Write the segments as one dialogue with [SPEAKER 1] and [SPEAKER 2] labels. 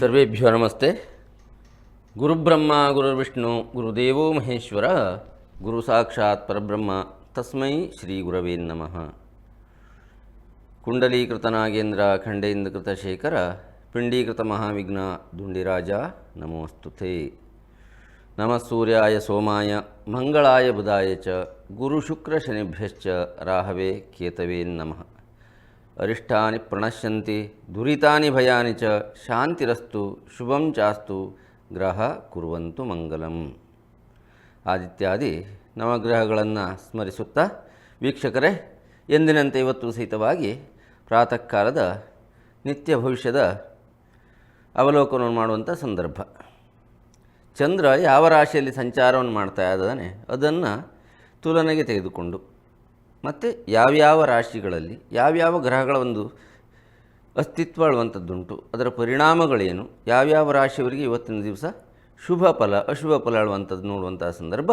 [SPEAKER 1] ಸರ್ವೇಭ್ಯೋ ನಮಸ್ತೆ. ಗುರುಬ್ರಹ್ಮ, ಗುರುರ್ವಿಷ್ಣು, ಗುರುದೇವೋ ಮಹೇಶ್ವರ, ಗುರು ಸಾಕ್ಷಾತ್ ಪರಬ್ರಹ್ಮ, ತಸ್ಮೈ ಶ್ರೀ ಗುರವೇ ನಮಃ. ಕುಂಡಲೀಕೃತ ನಾಗೇಂದ್ರ, ಖಂಡೇಂದ್ರಕೃತ ಶೇಖರ, ಪಿಂಡೀಕೃತ ಮಹಾವಿಘ್ನ, ದುಂಡಿರಾಜ, ನಮೋಸ್ತುತೆ. ನಮಃ ಸೂರ್ಯಾಯ ಸೋಮಾಯ ಮಂಗಳಾಯ ಬುಧಾಯ ಚ ಗುರು ಶುಕ್ರ ಶನಿಭ್ಯಶ್ಚ ರಾಹವೇ ಕೇತವೇ ನಮಃ ಅರಿಷ್ಟಾನಿ ಪ್ರಣಶ್ಯಂತಿ ದುರಿತಾನಿ ಭಯಾನಿ ಚ ಶಾಂತಿರಸ್ತು ಶುಭಂ ಚಾಸ್ತು ಗ್ರಹ ಕುರುವಂತು ಮಂಗಲಂ ಆದಿತ್ಯಾದಿ ನವಗ್ರಹಗಳನ್ನು ಸ್ಮರಿಸುತ್ತಾ, ವೀಕ್ಷಕರೇ, ಎಂದಿನಂತೆ ಇವತ್ತು ಸಹಿತವಾಗಿ ಪ್ರಾತಃ ಕಾಲದ ನಿತ್ಯ ಭವಿಷ್ಯದ ಅವಲೋಕನವನ್ನು ಮಾಡುವಂಥ ಸಂದರ್ಭ. ಚಂದ್ರ ಯಾವ ರಾಶಿಯಲ್ಲಿ ಸಂಚಾರವನ್ನು ಮಾಡ್ತಾ ಇದ್ದಾನೆ ಅದನ್ನು ತುಲನೆಗೆ ತೆಗೆದುಕೊಂಡು ಮತ್ತು ಯಾವ್ಯಾವ ರಾಶಿಗಳಲ್ಲಿ ಯಾವ್ಯಾವ ಗ್ರಹಗಳ ಒಂದು ಅಸ್ತಿತ್ವ ಅಳುವಂಥದ್ದುಂಟು, ಅದರ ಪರಿಣಾಮಗಳೇನು, ಯಾವ್ಯಾವ ರಾಶಿಯವರಿಗೆ ಇವತ್ತಿನ ದಿವಸ ಶುಭ ಫಲ, ಅಶುಭ ಫಲ ಅಳುವಂಥದ್ದು ನೋಡುವಂಥ ಸಂದರ್ಭ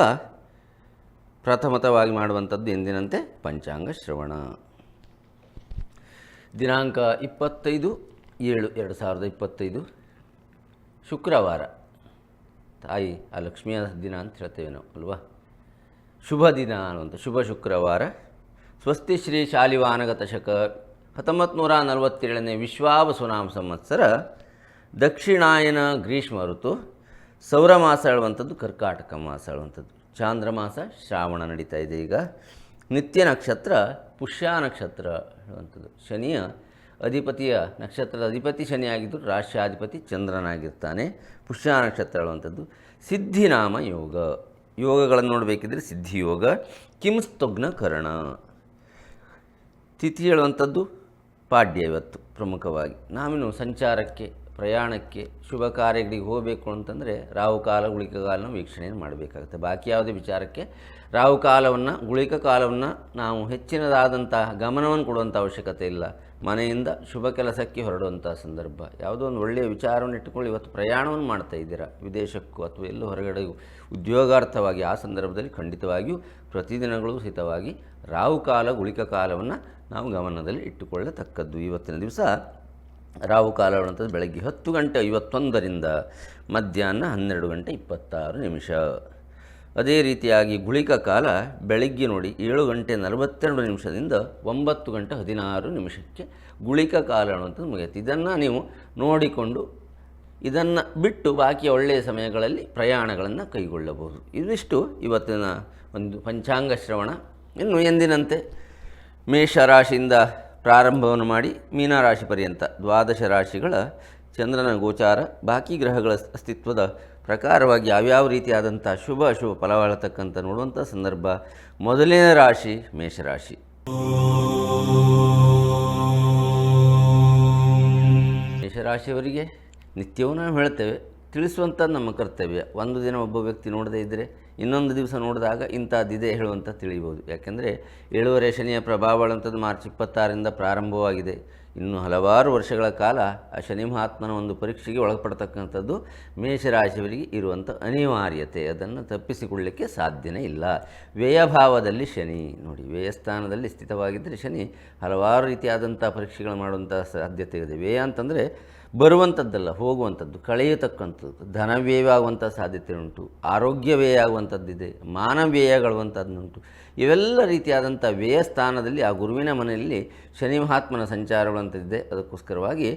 [SPEAKER 1] ಪ್ರಥಮತವಾಗಿ ಮಾಡುವಂಥದ್ದು ಎಂದಿನಂತೆ ಪಂಚಾಂಗ ಶ್ರವಣ. ದಿನಾಂಕ ಇಪ್ಪತ್ತೈದು ಏಳು, ಎರಡು ಸಾವಿರದ ಇಪ್ಪತ್ತೈದು, ಶುಕ್ರವಾರ. ತಾಯಿ ಆ ಲಕ್ಷ್ಮಿಯ ದಿನ ಅಂತ ಹೇಳ್ತೇವೆ ನಾವು, ಅಲ್ವಾ? ಶುಭ ದಿನ ಅನ್ನುವಂಥ ಶುಭ ಶುಕ್ರವಾರ. ಸ್ವಸ್ತಿ ಶ್ರೀ ಶಾಲಿವಾನಗತ ಶಕ ಹತ್ತೊಂಬತ್ತು ನೂರ ನಲವತ್ತೇಳನೇ ವಿಶ್ವಾವಸುನಾಮ ಸಂವತ್ಸರ ದಕ್ಷಿಣಾಯನ ಗ್ರೀಷ್ಮ ಋತು ಸೌರಮಾಸ ಹೇಳುವಂಥದ್ದು ಕರ್ಕಾಟಕ ಮಾಸ ಹೇಳುವಂಥದ್ದು. ಚಾಂದ್ರಮಾಸ ಶ್ರಾವಣ ನಡೀತಾ ಇದೆ ಈಗ. ನಿತ್ಯ ನಕ್ಷತ್ರ, ಪುಷ್ಯ ನಕ್ಷತ್ರ ಹೇಳುವಂಥದ್ದು. ಶನಿಯ ಅಧಿಪತಿಯ ನಕ್ಷತ್ರದ ಅಧಿಪತಿ ಶನಿಯಾಗಿದ್ದು ರಾಷ್ಟ್ರಾಧಿಪತಿ ಚಂದ್ರನಾಗಿರ್ತಾನೆ. ಪುಷ್ಯ ನಕ್ಷತ್ರ ಹೇಳುವಂಥದ್ದು ಸಿದ್ಧಿನಾಮ ಯೋಗ. ಯೋಗಗಳನ್ನು ನೋಡಬೇಕಿದ್ರೆ ಸಿದ್ಧಿಯೋಗ ಕರ್ಣ. ತಿಥಿ ಹೇಳುವಂಥದ್ದು ಪಾಡ್ಯ ಇವತ್ತು ಪ್ರಮುಖವಾಗಿ. ನಾವಿನ್ನು ಸಂಚಾರಕ್ಕೆ, ಪ್ರಯಾಣಕ್ಕೆ, ಶುಭ ಕಾರ್ಯಗಳಿಗೆ ಹೋಗಬೇಕು ಅಂತಂದರೆ ರಾಹುಕಾಲ ಗುಳಿಕ ಕಾಲನ ವೀಕ್ಷಣೆಯನ್ನು ಮಾಡಬೇಕಾಗುತ್ತೆ. ಬಾಕಿ ಯಾವುದೇ ವಿಚಾರಕ್ಕೆ ರಾಹುಕಾಲವನ್ನು ಗುಳಿಕ ಕಾಲವನ್ನು ನಾವು ಹೆಚ್ಚಿನದಾದಂತಹ ಗಮನವನ್ನು ಕೊಡುವಂಥ ಅವಶ್ಯಕತೆ ಇಲ್ಲ. ಮನೆಯಿಂದ ಶುಭ ಕೆಲಸಕ್ಕೆ ಹೊರಡುವಂಥ ಸಂದರ್ಭ. ಯಾವುದೋ ಒಂದು ಒಳ್ಳೆಯ ವಿಚಾರವನ್ನು ಇಟ್ಟುಕೊಂಡು ಇವತ್ತು ಪ್ರಯಾಣವನ್ನು ಮಾಡ್ತಾ ಇದ್ದೀರಾ? ವಿದೇಶಕ್ಕೂ ಅಥವಾ ಎಲ್ಲೋ ಹೊರಗಡೆ ಉದ್ಯೋಗಾರ್ಥವಾಗಿ ಆ ಸಂದರ್ಭದಲ್ಲಿ ಖಂಡಿತವಾಗಿಯೂ ಪ್ರತಿದಿನಗಳು ಸಹಿತವಾಗಿ ರಾಹುಕಾಲ ಗುಳಿಕ ಕಾಲವನ್ನು ನಾವು ಗಮನದಲ್ಲಿ ಇಟ್ಟುಕೊಳ್ಳತಕ್ಕದ್ದು. ಇವತ್ತಿನ ದಿವಸ ರಾವು ಕಾಲ ಅನ್ನುವಂಥದ್ದು ಬೆಳಗ್ಗೆ ಹತ್ತು ಗಂಟೆ ಐವತ್ತೊಂದರಿಂದ ಮಧ್ಯಾಹ್ನ ಹನ್ನೆರಡು ಗಂಟೆ ಇಪ್ಪತ್ತಾರು ನಿಮಿಷ. ಅದೇ ರೀತಿಯಾಗಿ ಗುಳಿಕ ಕಾಲ ಬೆಳಗ್ಗೆ ನೋಡಿ ಏಳು ಗಂಟೆ ನಲವತ್ತೆರಡು ನಿಮಿಷದಿಂದ ಒಂಬತ್ತು ಗಂಟೆ ಹದಿನಾರು ನಿಮಿಷಕ್ಕೆ ಗುಳಿಕ ಕಾಲ ಅನ್ನುವಂಥದ್ದು ಮುಗಿಯುತ್ತೆ. ಇದನ್ನು ನೀವು ನೋಡಿಕೊಂಡು ಇದನ್ನು ಬಿಟ್ಟು ಬಾಕಿ ಒಳ್ಳೆಯ ಸಮಯಗಳಲ್ಲಿ ಪ್ರಯಾಣಗಳನ್ನು ಕೈಗೊಳ್ಳಬಹುದು. ಇದಿಷ್ಟು ಇವತ್ತಿನ ಒಂದು ಪಂಚಾಂಗ ಶ್ರವಣ. ಇನ್ನು ಎಂದಿನಂತೆ ಮೇಷರಾಶಿಯಿಂದ ಪ್ರಾರಂಭವನ್ನು ಮಾಡಿ ಮೀನರಾಶಿ ಪರ್ಯಂತ ದ್ವಾದಶ ರಾಶಿಗಳ ಚಂದ್ರನ ಗೋಚಾರ, ಬಾಕಿ ಗ್ರಹಗಳ ಅಸ್ತಿತ್ವದ ಪ್ರಕಾರವಾಗಿ ಯಾವ್ಯಾವ ರೀತಿಯಾದಂಥ ಶುಭ ಅಶುಭ ಫಲವಾಳತಕ್ಕಂಥ ನೋಡುವಂಥ ಸಂದರ್ಭ. ಮೊದಲನೇ ರಾಶಿ ಮೇಷರಾಶಿ. ಮೇಷರಾಶಿಯವರಿಗೆ ನಿತ್ಯವೂ ನಾವು ಹೇಳ್ತೇವೆ, ತಿಳಿಸುವಂಥ ನಮ್ಮ ಕರ್ತವ್ಯ. ಒಂದು ದಿನ ಒಬ್ಬ ವ್ಯಕ್ತಿ ನೋಡದೇ ಇದ್ದರೆ ಇನ್ನೊಂದು ದಿವಸ ನೋಡಿದಾಗ ಇಂಥದ್ದಿದೆ ಹೇಳುವಂಥ ತಿಳಿಬೋದು ಯಾಕೆಂದರೆ ಏಳುವರೆ ಶನಿಯ ಪ್ರಭಾವಗಳಂಥದ್ದು ಮಾರ್ಚ್ ಇಪ್ಪತ್ತಾರರಿಂದ ಪ್ರಾರಂಭವಾಗಿದೆ. ಇನ್ನು ಹಲವಾರು ವರ್ಷಗಳ ಕಾಲ ಆ ಶನಿ ಮಹಾತ್ಮನ ಒಂದು ಪರೀಕ್ಷೆಗೆ ಒಳಪಡ್ತಕ್ಕಂಥದ್ದು ಮೇಷರಾಶಿಯವರಿಗೆ ಇರುವಂಥ ಅನಿವಾರ್ಯತೆ. ಅದನ್ನು ತಪ್ಪಿಸಿಕೊಳ್ಳಲಿಕ್ಕೆ ಸಾಧ್ಯನೇ ಇಲ್ಲ. ವ್ಯಯಭಾವದಲ್ಲಿ ಶನಿ. ನೋಡಿ, ವ್ಯಯಸ್ಥಾನದಲ್ಲಿ ಸ್ಥಿತವಾಗಿದ್ದರೆ ಶನಿ ಹಲವಾರು ರೀತಿಯಾದಂಥ ಪರೀಕ್ಷೆಗಳು ಮಾಡುವಂಥ ಸಾಧ್ಯತೆ ಇದೆ. ವ್ಯಯ ಅಂತಂದರೆ ಬರುವಂಥದ್ದಲ್ಲ ಹೋಗುವಂಥದ್ದು ಕಳೆಯತಕ್ಕಂಥದ್ದು ಧನ ವ್ಯಯ ಆಗುವಂಥ ಸಾಧ್ಯತೆ ಉಂಟು ಆರೋಗ್ಯ ವ್ಯಯ ಆಗುವಂಥದ್ದಿದೆ ಮಾನ ವ್ಯಯಗಳುವಂಥದ್ದುಂಟು ಇವೆಲ್ಲ ರೀತಿಯಾದಂಥ ವ್ಯಯ ಸ್ಥಾನದಲ್ಲಿ ಆ ಗುರುವಿನ ಮನೆಯಲ್ಲಿ ಶನಿ ಮಹಾತ್ಮನ ಸಂಚಾರಗಳಂತಿದೆ ಅದಕ್ಕೋಸ್ಕರವಾಗಿ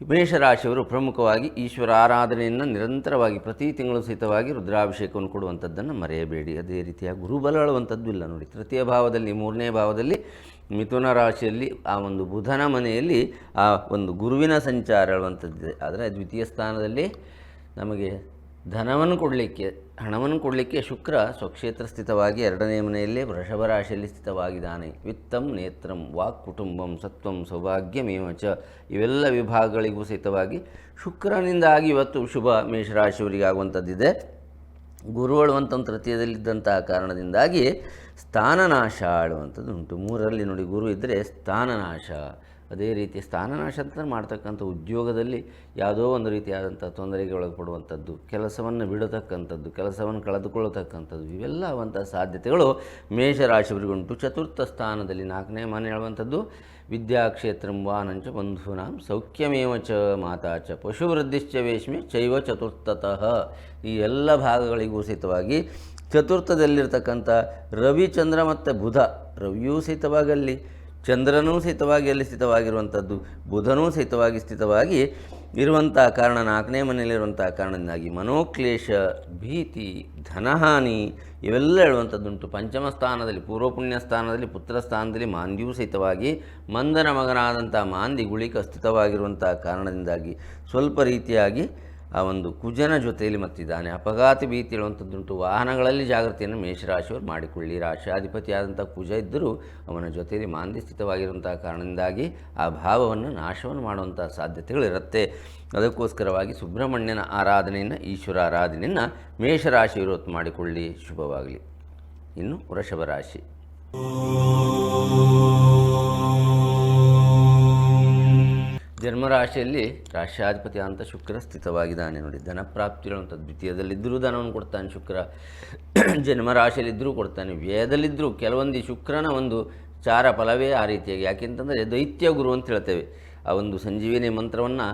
[SPEAKER 1] ಮೇಷರಾಶಿಯವರು ಪ್ರಮುಖವಾಗಿ ಈಶ್ವರ ಆರಾಧನೆಯನ್ನು ನಿರಂತರವಾಗಿ ಪ್ರತಿ ತಿಂಗಳು ಸಹಿತವಾಗಿ ರುದ್ರಾಭಿಷೇಕವನ್ನು ಕೊಡುವಂಥದ್ದನ್ನು ಮರೆಯಬೇಡಿ. ಅದೇ ರೀತಿಯ ಗುರುಬಲ ಹೇಳುವಂಥದ್ದು ಇಲ್ಲ ನೋಡಿ. ತೃತೀಯ ಭಾವದಲ್ಲಿ, ಮೂರನೇ ಭಾವದಲ್ಲಿ, ಮಿಥುನ ರಾಶಿಯಲ್ಲಿ ಆ ಒಂದು ಬುಧನ ಮನೆಯಲ್ಲಿ ಆ ಒಂದು ಗುರುವಿನ ಸಂಚಾರ ಹೇಳುವಂಥದ್ದಿದೆ ಆದರೆ ದ್ವಿತೀಯ ಸ್ಥಾನದಲ್ಲಿ ನಮಗೆ ಧನವನ್ನು ಕೊಡಲಿಕ್ಕೆ ಹಣವನ್ನು ಕೊಡಲಿಕ್ಕೆ ಶುಕ್ರ ಸ್ವಕ್ಷೇತ್ರ ಸ್ಥಿತವಾಗಿ ಎರಡನೇ ಮನೆಯಲ್ಲೇ ವೃಷಭ ರಾಶಿಯಲ್ಲಿ ಸ್ಥಿತವಾಗಿದ್ದಾನೆ. ವಿತ್ತಂ, ನೇತ್ರಂ, ವಾಕ್, ಕುಟುಂಬಂ, ಸತ್ವಂ, ಸೌಭಾಗ್ಯಮೇವ ಚ ಇವೆಲ್ಲ ವಿಭಾಗಗಳಿಗೂ ಸಹಿತವಾಗಿ ಶುಕ್ರನಿಂದಾಗಿ ಇವತ್ತು ಶುಭ ಮೇಷರಾಶಿಯವರಿಗೆ ಆಗುವಂಥದ್ದಿದೆ ಗುರುಗಳು ಅಂತ ತೃತೀಯದಲ್ಲಿದ್ದಂತಹ ಕಾರಣದಿಂದಾಗಿ ಸ್ಥಾನನಾಶ ಆಳುವಂಥದ್ದು ಉಂಟು ಮೂರರಲ್ಲಿ ನೋಡಿ ಗುರು ಇದ್ದರೆ ಸ್ಥಾನನಾಶ. ಅದೇ ರೀತಿ ಸ್ಥಾನನಾಶ ಅಂತ ಮಾಡ್ತಕ್ಕಂಥ ಉದ್ಯೋಗದಲ್ಲಿ ಯಾವುದೋ ಒಂದು ರೀತಿಯಾದಂಥ ತೊಂದರೆಗೆ ಒಳಪಡುವಂಥದ್ದು, ಕೆಲಸವನ್ನು ಬಿಡತಕ್ಕಂಥದ್ದು, ಕೆಲಸವನ್ನು ಕಳೆದುಕೊಳ್ಳತಕ್ಕಂಥದ್ದು, ಇವೆಲ್ಲ ಸಾಧ್ಯತೆಗಳು ಸಾಧ್ಯತೆಗಳು ಮೇಷರಾಶಿಯವರಿಗುಂಟು. ಚತುರ್ಥ ಸ್ಥಾನದಲ್ಲಿ ನಾಲ್ಕನೇ ಮನೆ ಹೇಳುವಂಥದ್ದು, ವಿದ್ಯಾಕ್ಷೇತ್ರಂ ವಾನಂಚ ಬಂಧೂನಾಂ ಸೌಖ್ಯಮೇವ ಚ ಮಾತಾ ಚ ಪಶುವೃದ್ಧಿಶ್ಚ ವೇಷ್ಮೆ ಚೈವ ಚತುರ್ಥತಃ. ಈ ಎಲ್ಲ ಭಾಗಗಳಿಗೂ ಸಹಿತವಾಗಿ ಚತುರ್ಥದಲ್ಲಿರ್ತಕ್ಕಂಥ ರವಿಚಂದ್ರ ಮತ್ತು ಬುಧ, ರವಿಯೂ ಸಹಿತವಾಗಿ ಅಲ್ಲಿ ಚಂದ್ರನೂ ಸಹಿತವಾಗಿ ಅಲ್ಲಿ ಸ್ಥಿತವಾಗಿರುವಂಥದ್ದು, ಬುಧನೂ ಸಹಿತವಾಗಿ ಸ್ಥಿತವಾಗಿ ಇರುವಂಥ ಕಾರಣ, ನಾಲ್ಕನೇ ಮನೆಯಲ್ಲಿರುವಂಥ ಕಾರಣದಿಂದಾಗಿ ಮನೋಕ್ಲೇಶ, ಭೀತಿ, ಧನಹಾನಿ ಇವೆಲ್ಲ ಹೇಳುವಂಥದ್ದುಂಟು. ಪಂಚಮ ಸ್ಥಾನದಲ್ಲಿ, ಪೂರ್ವಪುಣ್ಯ ಸ್ಥಾನದಲ್ಲಿ, ಪುತ್ರ ಸ್ಥಾನದಲ್ಲಿ ಮಾಂದ್ಯೂ ಸಹಿತವಾಗಿ ಮಂದನ ಮಗನಾದಂಥ ಮಾಂದಿ ಗುಳಿಕ ಸ್ಥಿತವಾಗಿರುವಂಥ ಕಾರಣದಿಂದಾಗಿ ಸ್ವಲ್ಪ ರೀತಿಯಾಗಿ ಆ ಒಂದು ಕುಜನ ಜೊತೆಯಲ್ಲಿ ಮತ್ತಿದ್ದಾನೆ. ಅಪಘಾತ ಭೀತಿ ಹೇಳುವಂಥದ್ದುಂಟು ವಾಹನಗಳಲ್ಲಿ ಜಾಗೃತಿಯನ್ನು ಮೇಷರಾಶಿಯವರು ಮಾಡಿಕೊಳ್ಳಿ. ರಾಶಾಧಿಪತಿಯಾದಂಥ ಕುಜ ಇದ್ದರೂ ಅವನ ಜೊತೆಯಲ್ಲಿ ಮಾಂದ್ಯಸ್ಥಿತವಾಗಿರುವಂಥ ಕಾರಣದಿಂದಾಗಿ ಆ ಭಾವವನ್ನು ನಾಶವನ್ನು ಮಾಡುವಂಥ ಸಾಧ್ಯತೆಗಳಿರುತ್ತೆ ಅದಕ್ಕೋಸ್ಕರವಾಗಿ ಸುಬ್ರಹ್ಮಣ್ಯನ ಆರಾಧನೆಯನ್ನು, ಈಶ್ವರ ಆರಾಧನೆಯನ್ನು ಮೇಷರಾಶಿಯವರು ಹೊತ್ತು ಮಾಡಿಕೊಳ್ಳಿ. ಶುಭವಾಗಲಿ. ಇನ್ನು ವೃಷಭ ರಾಶಿ. ಜನ್ಮರಾಶಿಯಲ್ಲಿ ರಾಶ್ಯಾಧಿಪತಿ ಅಂತ ಶುಕ್ರ ಸ್ಥಿತವಾಗಿದ್ದಾನೆ. ನೋಡಿ, ಧನ ದ್ವಿತೀಯದಲ್ಲಿ ದ್ವಿತೀಯದಲ್ಲಿದ್ದರೂ ಧನವನ್ನು ಕೊಡ್ತಾನೆ, ಶುಕ್ರ ಜನ್ಮರಾಶಿಯಲ್ಲಿದ್ದರೂ ಕೊಡ್ತಾನೆ, ವ್ಯಯದಲ್ಲಿದ್ದರೂ ಕೆಲವೊಂದು ಶುಕ್ರನ ಒಂದು ಚಾರ ಫಲವೇ ಆ ರೀತಿಯಾಗಿ. ಯಾಕೆಂತಂದರೆ ದೈತ್ಯ ಗುರು ಅಂತ ಹೇಳ್ತೇವೆ. ಆ ಒಂದು ಸಂಜೀವಿನಿ ಮಂತ್ರವನ್ನು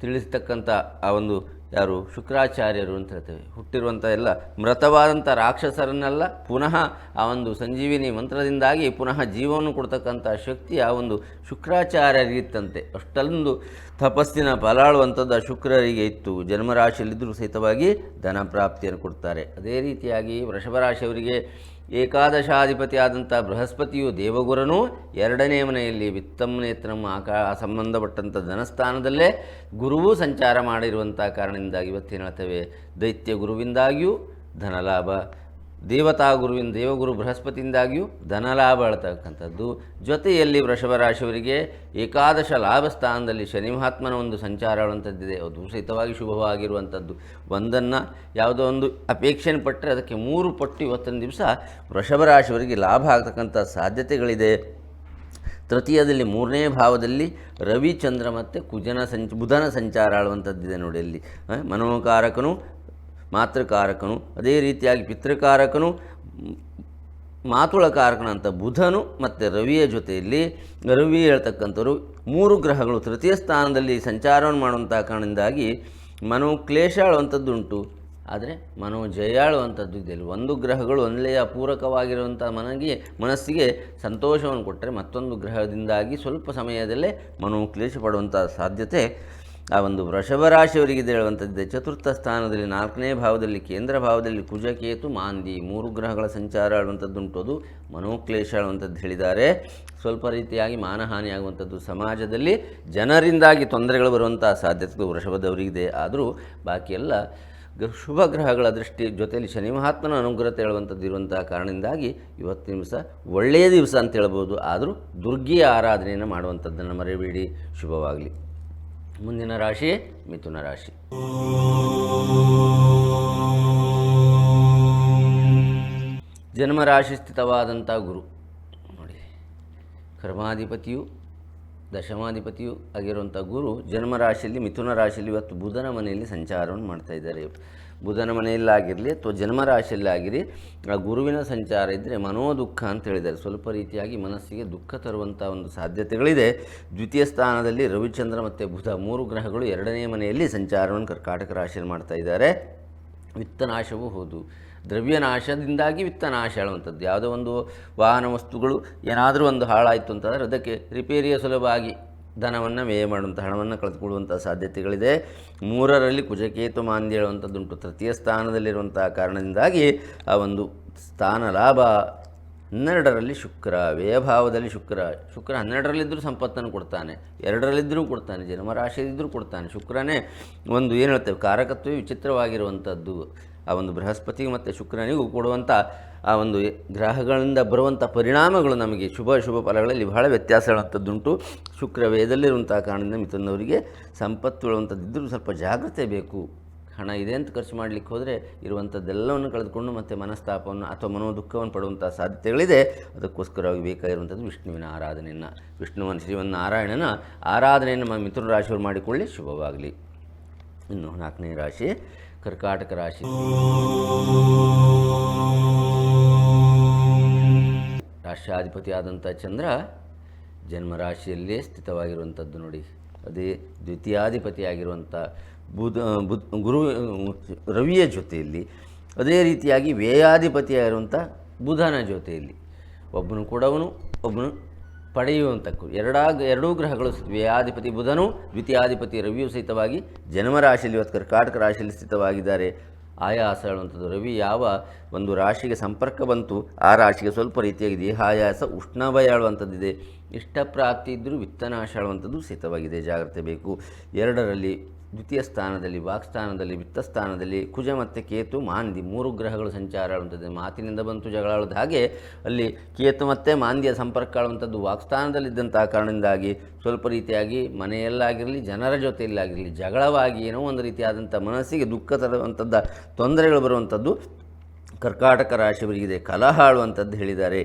[SPEAKER 1] ತಿಳಿಸ್ತಕ್ಕಂಥ ಆ ಒಂದು ಯಾರು? ಶುಕ್ರಾಚಾರ್ಯರು ಅಂತ ಹೇಳ್ತೇವೆ. ಹುಟ್ಟಿರುವಂಥ ಎಲ್ಲ ಮೃತವಾದಂಥ ರಾಕ್ಷಸರನ್ನೆಲ್ಲ ಪುನಃ ಆ ಒಂದು ಸಂಜೀವಿನಿ ಮಂತ್ರದಿಂದಾಗಿ ಪುನಃ ಜೀವವನ್ನು ಕೊಡ್ತಕ್ಕಂಥ ಶಕ್ತಿ ಆ ಒಂದು ಶುಕ್ರಾಚಾರ್ಯರಿಗಿತ್ತಂತೆ. ಅಷ್ಟೊಂದು ತಪಸ್ಸಿನ ಫಲಾಳುವಂಥದ್ದು ಆ ಶುಕ್ರರಿಗೆ ಇತ್ತು. ಜನ್ಮರಾಶಿಯಲ್ಲಿದ್ದರೂ ಸಹಿತವಾಗಿ ಧನ ಪ್ರಾಪ್ತಿಯನ್ನು ಕೊಡ್ತಾರೆ. ಅದೇ ರೀತಿಯಾಗಿ ವೃಷಭ ರಾಶಿಯವರಿಗೆ ಏಕಾದಶಾಧಿಪತಿ ಆದಂಥ ಬೃಹಸ್ಪತಿಯು ದೇವಗುರನು. ಎರಡನೇ ಮನೆಯಲ್ಲಿ ವಿತ್ತಮ್ ನೇತ್ರಂ ಆಕಾ, ಸಂಬಂಧಪಟ್ಟಂಥ ಧನಸ್ಥಾನದಲ್ಲೇ ಗುರುವು ಸಂಚಾರ ಮಾಡಿರುವಂಥ ಕಾರಣದಿಂದಾಗಿ ಇವತ್ತೇನು ಹೇಳ್ತೇವೆ? ದೈತ್ಯ ಗುರುವಿಂದಾಗಿಯೂ ಧನಲಾಭ. ದೇವತಾ ಗುರುವಿನ ದೇವಗುರು ಬೃಹಸ್ಪತಿಯಿಂದಾಗಿಯೂ ಧನಲಾಭ ಹೇಳ್ತಕ್ಕಂಥದ್ದು ಜೊತೆಯಲ್ಲಿ ವೃಷಭ ರಾಶಿಯವರಿಗೆ ಏಕಾದಶ ಲಾಭ ಸ್ಥಾನದಲ್ಲಿ ಶನಿ ಮಹಾತ್ಮನ ಒಂದು ಸಂಚಾರ ಹೇಳುವಂಥದ್ದಿದೆ ಅದು ಸಹಿತವಾಗಿ ಶುಭವಾಗಿರುವಂಥದ್ದು. ಒಂದನ್ನು ಯಾವುದೋ ಒಂದು ಅಪೇಕ್ಷೆಯನ್ನು ಪಟ್ಟರೆ ಅದಕ್ಕೆ ಮೂರು ಪಟ್ಟು ಇವತ್ತಿನ ದಿವಸ ವೃಷಭ ರಾಶಿಯವರಿಗೆ ಲಾಭ ಆಗ್ತಕ್ಕಂಥ ಸಾಧ್ಯತೆಗಳಿದೆ. ತೃತೀಯದಲ್ಲಿ ಮೂರನೇ ಭಾವದಲ್ಲಿ ರವಿಚಂದ್ರ ಮತ್ತು ಕುಜನ ಸಂಚ ಬುಧನ ಸಂಚಾರ ಆಳುವಂಥದ್ದಿದೆ ನೋಡಿ ಅಲ್ಲಿ. ಮನೋಕಾರಕನು ಮಾತೃಕಾರಕನು, ಅದೇ ರೀತಿಯಾಗಿ ಪಿತೃಕಾರಕನು ಮಾತುಳಕಾರಕನಂಥ ಮಾತುಳಕಾರಕನ ಬುಧನು ಮತ್ತು ರವಿಯ ಜೊತೆಯಲ್ಲಿ, ರವಿ ಹೇಳ್ತಕ್ಕಂಥವ್ರು ಮೂರು ಗ್ರಹಗಳು ತೃತೀಯ ಸ್ಥಾನದಲ್ಲಿ ಸಂಚಾರವನ್ನು ಮಾಡುವಂಥ ಕಾರಣದಿಂದಾಗಿ ಮನೋಕ್ಲೇಶ ಆಳುವಂಥದ್ದುಂಟು. ಆದರೆ ಮನೋ ಜಯಾಳುವಂಥದ್ದು ಇದೆಯಲ್ಲ ಒಂದು ಗ್ರಹಗಳು ಒಂದೆಯ ಪೂರಕವಾಗಿರುವಂಥ ಮನಗೆ ಮನಸ್ಸಿಗೆ ಸಂತೋಷವನ್ನು ಕೊಟ್ಟರೆ ಮತ್ತೊಂದು ಗ್ರಹದಿಂದಾಗಿ ಸ್ವಲ್ಪ ಸಮಯದಲ್ಲೇ ಮನೋ ಕ್ಲೇಶ ಪಡುವಂಥ ಸಾಧ್ಯತೆ ಆ ಒಂದು ವೃಷಭ ರಾಶಿಯವರಿಗೆ ಹೇಳುವಂಥದ್ದೇ ಚತುರ್ಥ ಸ್ಥಾನದಲ್ಲಿ ನಾಲ್ಕನೇ ಭಾವದಲ್ಲಿ ಕೇಂದ್ರ ಭಾವದಲ್ಲಿ ಕುಜಕೇತು, ಮಾಂದಿ ಮೂರು ಗ್ರಹಗಳ ಸಂಚಾರ ಆಡುವಂಥದ್ದುಂಟು ಅದು ಮನೋಕ್ಲೇಶ ಆಳುವಂಥದ್ದು ಹೇಳಿದ್ದಾರೆ. ಸ್ವಲ್ಪ ರೀತಿಯಾಗಿ ಮಾನಹಾನಿಯಾಗುವಂಥದ್ದು ಸಮಾಜದಲ್ಲಿ ಜನರಿಂದಾಗಿ ತೊಂದರೆಗಳು ಬರುವಂಥ ಸಾಧ್ಯತೆಗಳು ವೃಷಭದವರಿಗಿದೆ. ಆದರೂ ಬಾಕಿ ಎಲ್ಲ ಶುಭ ಗ್ರಹಗಳ ದೃಷ್ಟಿ ಜೊತೆಯಲ್ಲಿ ಶನಿ ಮಹಾತ್ಮನ ಅನುಗ್ರಹತೆ ಹೇಳುವಂಥದ್ದು ಇರುವಂಥ ಕಾರಣದಿಂದಾಗಿ ಇವತ್ತಿನ ದಿವಸ ಒಳ್ಳೆಯ ದಿವಸ ಅಂತ ಹೇಳ್ಬೋದು. ಆದರೂ ದುರ್ಗಿಯ ಆರಾಧನೆಯನ್ನು ಮಾಡುವಂಥದ್ದನ್ನು ಮರೆಯಬೇಡಿ. ಶುಭವಾಗಲಿ. ಮುಂದಿನ ರಾಶಿ ಮಿಥುನ ರಾಶಿ. ಜನ್ಮರಾಶಿ ಸ್ಥಿತವಾದಂಥ ಗುರು. ನೋಡಿ, ಕರ್ಮಾಧಿಪತಿಯು, ದಶಮಾಧಿಪತಿಯು ಆಗಿರುವಂಥ ಗುರು ಜನ್ಮರಾಶಿಯಲ್ಲಿ, ಮಿಥುನ ರಾಶಿಯಲ್ಲಿ ಇವತ್ತು ಬುಧನ ಮನೆಯಲ್ಲಿ ಸಂಚಾರವನ್ನು ಮಾಡ್ತಾ ಇದ್ದಾರೆ. ಬುಧನ ಮನೆಯಲ್ಲಾಗಿರಲಿ ಅಥವಾ ಜನ್ಮರಾಶಿಯಲ್ಲಾಗಿರಿ ಆ ಗುರುವಿನ ಸಂಚಾರ ಇದ್ದರೆ ಮನೋದುಃಖ ಅಂತ ಹೇಳಿದ್ದಾರೆ. ಸ್ವಲ್ಪ ರೀತಿಯಾಗಿ ಮನಸ್ಸಿಗೆ ದುಃಖ ತರುವಂಥ ಒಂದು ಸಾಧ್ಯತೆಗಳಿದೆ. ದ್ವಿತೀಯ ಸ್ಥಾನದಲ್ಲಿ ರವಿಚಂದ್ರ ಮತ್ತು ಬುಧ ಮೂರು ಗ್ರಹಗಳು ಎರಡನೇ ಮನೆಯಲ್ಲಿ ಸಂಚಾರವನ್ನು ಕರ್ಕಾಟಕ ರಾಶಿಯಲ್ಲಿ ಮಾಡ್ತಾ ಇದ್ದಾರೆ. ವಿತ್ತನಾಶವೂ ಹೌದು. ದ್ರವ್ಯನಾಶದಿಂದಾಗಿ ವಿತ್ತನಾಶ ಹೇಳುವಂಥದ್ದು. ಯಾವುದೋ ಒಂದು ವಾಹನ ವಸ್ತುಗಳು ಏನಾದರೂ ಒಂದು ಹಾಳಾಯಿತು ಅಂತಂದರೆ ಅದಕ್ಕೆ ರಿಪೇರಿಯ ಸುಲಭವಾಗಿ ಧನವನ್ನು ವ್ಯಯ ಮಾಡುವಂಥ ಹಣವನ್ನು ಕಳೆದುಕೊಳ್ಳುವಂಥ ಸಾಧ್ಯತೆಗಳಿದೆ. ಮೂರರಲ್ಲಿ ಕುಜಕೇತು ಮಾಂದ್ಯ ಹೇಳುವಂಥದ್ದುಂಟು. ತೃತೀಯ ಸ್ಥಾನದಲ್ಲಿರುವಂಥ ಕಾರಣದಿಂದಾಗಿ ಆ ಒಂದು ಸ್ಥಾನ ಲಾಭ ಹನ್ನೆರಡರಲ್ಲಿ ಶುಕ್ರ ವ್ಯಯಭಾವದಲ್ಲಿ ಶುಕ್ರ. ಶುಕ್ರ ಹನ್ನೆರಡರಲ್ಲಿದ್ದರೂ ಸಂಪತ್ತನ್ನು ಕೊಡ್ತಾನೆ ಎರಡರಲ್ಲಿದ್ದರೂ ಕೊಡ್ತಾನೆ ಜನ್ಮರಾಶಿಯಲ್ಲಿದ್ದರೂ ಕೊಡ್ತಾನೆ. ಶುಕ್ರನೇ ಒಂದು ಏನು ಹೇಳ್ತೇವೆ ಕಾರಕತ್ವ ವಿಚಿತ್ರವಾಗಿರುವಂಥದ್ದು. ಆ ಒಂದು ಬೃಹಸ್ಪತಿಗೆ ಮತ್ತು ಶುಕ್ರನಿಗೂ ಕೊಡುವಂಥ ಆ ಒಂದು ಗ್ರಹಗಳಿಂದ ಬರುವಂಥ ಪರಿಣಾಮಗಳು ನಮಗೆ ಶುಭ ಶುಭ ಫಲಗಳಲ್ಲಿ ಬಹಳ ವ್ಯತ್ಯಾಸಗಳಂಥದ್ದುಂಟು. ಶುಕ್ರ ವೇದಲ್ಲಿರುವಂಥ ಕಾರಣದಿಂದ ಮಿಥುನವರಿಗೆ ಸಂಪತ್ತು ಹೇಳುವಂಥದ್ದಿದ್ದರೂ ಸ್ವಲ್ಪ ಜಾಗ್ರತೆ ಬೇಕು. ಹಣ ಇದೆ ಅಂತ ಖರ್ಚು ಮಾಡಲಿಕ್ಕೆ ಹೋದರೆ ಇರುವಂಥದ್ದೆಲ್ಲವನ್ನು ಕಳೆದುಕೊಂಡು ಮತ್ತೆ ಮನಸ್ತಾಪವನ್ನು ಅಥವಾ ಮನೋದುಃಖವನ್ನು ಪಡುವಂಥ ಸಾಧ್ಯತೆಗಳಿದೆ. ಅದಕ್ಕೋಸ್ಕರವಾಗಿ ಬೇಕಾಗಿರುವಂಥದ್ದು ವಿಷ್ಣುವಿನ ಆರಾಧನೆಯನ್ನು, ವಿಷ್ಣುವನ್ ಶ್ರೀಮನ್ನಾರಾಯಣನ ಆರಾಧನೆಯನ್ನು ನಮ್ಮ ಮಿಥುನ ರಾಶಿಯವರು ಮಾಡಿಕೊಳ್ಳಿ. ಶುಭವಾಗಲಿ. ಇನ್ನು ನಾಲ್ಕನೇ ರಾಶಿ ಕರ್ಕಾಟಕ ರಾಶಿ. ರಾಷ್ಟ್ರಾಧಿಪತಿಯಾದಂಥ ಚಂದ್ರ ಜನ್ಮರಾಶಿಯಲ್ಲೇ ಸ್ಥಿತವಾಗಿರುವಂಥದ್ದು ನೋಡಿ. ಅದೇ ದ್ವಿತೀಯಾಧಿಪತಿಯಾಗಿರುವಂಥ ಬುಧ, ಬುಧ್, ಗುರು, ರವಿಯ ಜೊತೆಯಲ್ಲಿ, ಅದೇ ರೀತಿಯಾಗಿ ವ್ಯಯಾಧಿಪತಿಯಾಗಿರುವಂಥ ಬುಧನ ಜೊತೆಯಲ್ಲಿ. ಒಬ್ಬನು ಕೊಡವನು, ಒಬ್ಬನು ಪಡೆಯುವಂಥಕ್ಕು ಎರಡಾ, ಎರಡೂ ಗ್ರಹಗಳು ವ್ಯಯಾಧಿಪತಿ ಬುಧನು, ದ್ವಿತೀಯಾಧಿಪತಿ ರವಿಯು ಸಹಿತವಾಗಿ ಜನ್ಮರಾಶಿಯಲ್ಲಿ ಇವತ್ತು ಕರ್ಕಾಟಕ ರಾಶಿಯಲ್ಲಿ ಸ್ಥಿತವಾಗಿದ್ದಾರೆ. ಆಯಾಸ ಹೇಳುವಂಥದ್ದು. ರವಿ, ಯಾವ ಒಂದು ರಾಶಿಗೆ ಸಂಪರ್ಕ ಬಂತು, ಆ ರಾಶಿಗೆ ಸ್ವಲ್ಪ ರೀತಿಯಾಗಿ ದೇಹಾಯಾಸ ಉಷ್ಣಭಯ ಹೇಳುವಂಥದ್ದಿದೆ. ಇಷ್ಟಪ್ರಾಪ್ತಿ ಇದ್ದರೂ ವಿತ್ತನಾಶ ಹೇಳುವಂಥದ್ದು ಜಾಗ್ರತೆ ಬೇಕು. ಎರಡರಲ್ಲಿ ದ್ವಿತೀಯ ಸ್ಥಾನದಲ್ಲಿ ವಾಕ್ಸ್ಥಾನದಲ್ಲಿ ವಿತ್ತಸ್ಥಾನದಲ್ಲಿ ಕುಜ ಮತ್ತು ಕೇತು ಮಾಂದಿ ಮೂರು ಗ್ರಹಗಳು ಸಂಚಾರ ಆಳುವಂಥದ್ದು ಮಾತಿನಿಂದ ಬಂತು ಜಗಳ ಆಳದ ಹಾಗೆ ಅಲ್ಲಿ ಕೇತು ಮತ್ತು ಮಾಂದಿಯ ಸಂಪರ್ಕ ಆಳುವಂಥದ್ದು ವಾಕ್ಸ್ಥಾನದಲ್ಲಿದ್ದಂಥ ಕಾರಣದಿಂದಾಗಿ ಸ್ವಲ್ಪ ರೀತಿಯಾಗಿ ಮನೆಯಲ್ಲಾಗಿರಲಿ, ಜನರ ಜೊತೆಯಲ್ಲಾಗಿರಲಿ, ಜಗಳವಾಗಿ ಏನೋ ಒಂದು ರೀತಿಯಾದಂಥ ಮನಸ್ಸಿಗೆ ದುಃಖ ತರುವಂಥದ್ದು ತೊಂದರೆಗಳು ಬರುವಂಥದ್ದು ಕರ್ಕಾಟಕ ರಾಶಿಯವರಿಗಿದೆ. ಕಲಹ ಆಳುವಂಥದ್ದು ಹೇಳಿದ್ದಾರೆ.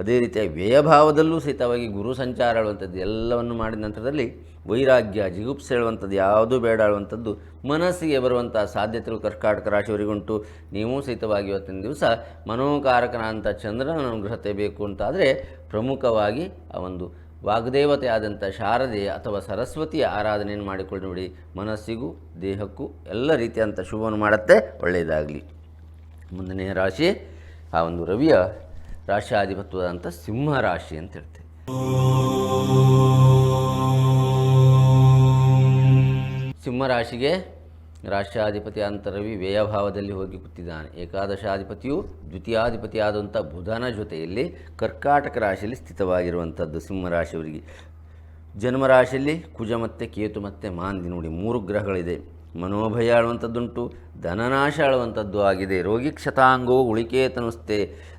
[SPEAKER 1] ಅದೇ ರೀತಿಯಾಗಿ ವ್ಯಯಭಾವದಲ್ಲೂ ಸಹಿತವಾಗಿ ಗುರು ಸಂಚಾರ ಹೇಳುವಂಥದ್ದು ಎಲ್ಲವನ್ನು ಮಾಡಿದ ನಂತರದಲ್ಲಿ ವೈರಾಗ್ಯ, ಜಿಗುಪ್ಸೆ ಹೇಳುವಂಥದ್ದು ಯಾವುದೂ ಬೇಡ ಹೇಳುವಂಥದ್ದು ಮನಸ್ಸಿಗೆ ಬರುವಂಥ ಸಾಧ್ಯತೆಗಳು ಕರ್ಕಾಟಕ ರಾಶಿಯವರಿಗುಂಟು. ನೀವು ಸಹಿತವಾಗಿ ಇವತ್ತಿನ ದಿವಸ ಮನೋಕಾರಕನಾದಂಥ ಚಂದ್ರನ ಅನುಗ್ರಹತೆ ಬೇಕು ಅಂತಾದರೆ ಪ್ರಮುಖವಾಗಿ ಆ ಒಂದು ವಾಗ್ದೇವತೆ ಆದಂಥ ಶಾರದೆ ಅಥವಾ ಸರಸ್ವತಿಯ ಆರಾಧನೆಯನ್ನು ಮಾಡಿಕೊಂಡು ನೋಡಿ. ಮನಸ್ಸಿಗೂ ದೇಹಕ್ಕೂ ಎಲ್ಲ ರೀತಿಯಂಥ ಶುಭವನ್ನು ಮಾಡುತ್ತೆ. ಒಳ್ಳೆಯದಾಗಲಿ. ಮುಂದಿನ ರಾಶಿ ಆ ಒಂದು ರವಿಯ ರಾಶಿಯಾಧಿಪತ್ವದಂಥ ಸಿಂಹ ರಾಶಿ ಅಂತ ಹೇಳ್ತೇವೆ. ಸಿಂಹ ರಾಶಿಗೆ ರಾಷ್ಟ್ರಾಧಿಪತಿ ಅಂತ ರವಿ ವ್ಯಯಭಾವದಲ್ಲಿ ಹೋಗಿ ಕೂತಿದ್ದಾನೆ. ಏಕಾದಶಾಧಿಪತಿಯು ದ್ವಿತೀಯಾಧಿಪತಿಯಾದಂಥ ಬುಧನ ಜೊತೆಯಲ್ಲಿ ಕರ್ಕಾಟಕ ರಾಶಿಯಲ್ಲಿ ಸ್ಥಿತವಾಗಿರುವಂಥದ್ದು ಸಿಂಹರಾಶಿಯವರಿಗೆ. ಜನ್ಮರಾಶಿಯಲ್ಲಿ ಕುಜ ಮತ್ತು ಕೇತು ಮತ್ತು ಮಾಂದಿ ನೋಡಿ ಮೂರು ಗ್ರಹಗಳಿದೆ. ಮನೋಭಯ ಆಳುವಂಥದ್ದುಂಟು, ಧನನಾಶ ಆಳುವಂಥದ್ದು ಆಗಿದೆ. ರೋಗಿ ಕ್ಷತಾಂಗವು ಉಳಿಕೆ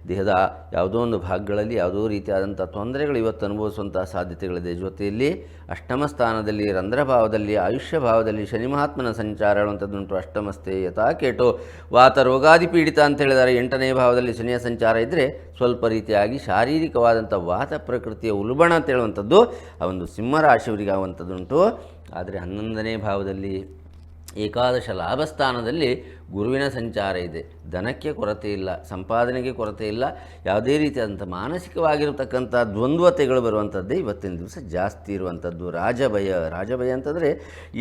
[SPEAKER 1] ದೇಹದ ಯಾವುದೋ ಒಂದು ಭಾಗಗಳಲ್ಲಿ ಯಾವುದೋ ರೀತಿಯಾದಂಥ ತೊಂದರೆಗಳು ಇವತ್ತು ಅನುಭವಿಸುವಂಥ ಸಾಧ್ಯತೆಗಳಿದೆ. ಜೊತೆಯಲ್ಲಿ ಅಷ್ಟಮ ಸ್ಥಾನದಲ್ಲಿ ರಂಧ್ರಭಾವದಲ್ಲಿ ಆಯುಷ್ಯ ಭಾವದಲ್ಲಿ ಶನಿ ಮಹಾತ್ಮನ ಸಂಚಾರ ಆಳುವಂಥದ್ದುಂಟು. ಅಷ್ಟಮಸ್ಥೆ ಯಥಾ ಕೇಟೋ ವಾತ ರೋಗಾದಿ ಪೀಡಿತ ಅಂತ ಹೇಳಿದರೆ ಎಂಟನೇ ಭಾವದಲ್ಲಿ ಶನಿಯ ಸಂಚಾರ ಇದ್ದರೆ ಸ್ವಲ್ಪ ರೀತಿಯಾಗಿ ಶಾರೀರಿಕವಾದಂಥ ವಾತ ಪ್ರಕೃತಿಯ ಉಲ್ಬಣ ಅಂತ ಹೇಳುವಂಥದ್ದು ಆ ಒಂದು ಸಿಂಹರಾಶಿಯವರಿಗೆ ಆಗುವಂಥದ್ದುಂಟು. ಆದರೆ ಹನ್ನೊಂದನೇ ಭಾವದಲ್ಲಿ ಏಕಾದಶ ಲಾಭಸ್ಥಾನದಲ್ಲಿ ಗುರುವಿನ ಸಂಚಾರ ಇದೆ. ಧನಕ್ಕೆ ಕೊರತೆ ಇಲ್ಲ, ಸಂಪಾದನೆಗೆ ಕೊರತೆ ಇಲ್ಲ, ಯಾವುದೇ ರೀತಿಯಾದಂಥ ಮಾನಸಿಕವಾಗಿರತಕ್ಕಂಥ ದ್ವಂದ್ವತೆಗಳು ಬರುವಂಥದ್ದೇ ಇವತ್ತಿನ ದಿವಸ ಜಾಸ್ತಿ ಇರುವಂಥದ್ದು. ರಾಜಭಯ ರಾಜಭಯ ಅಂತಂದರೆ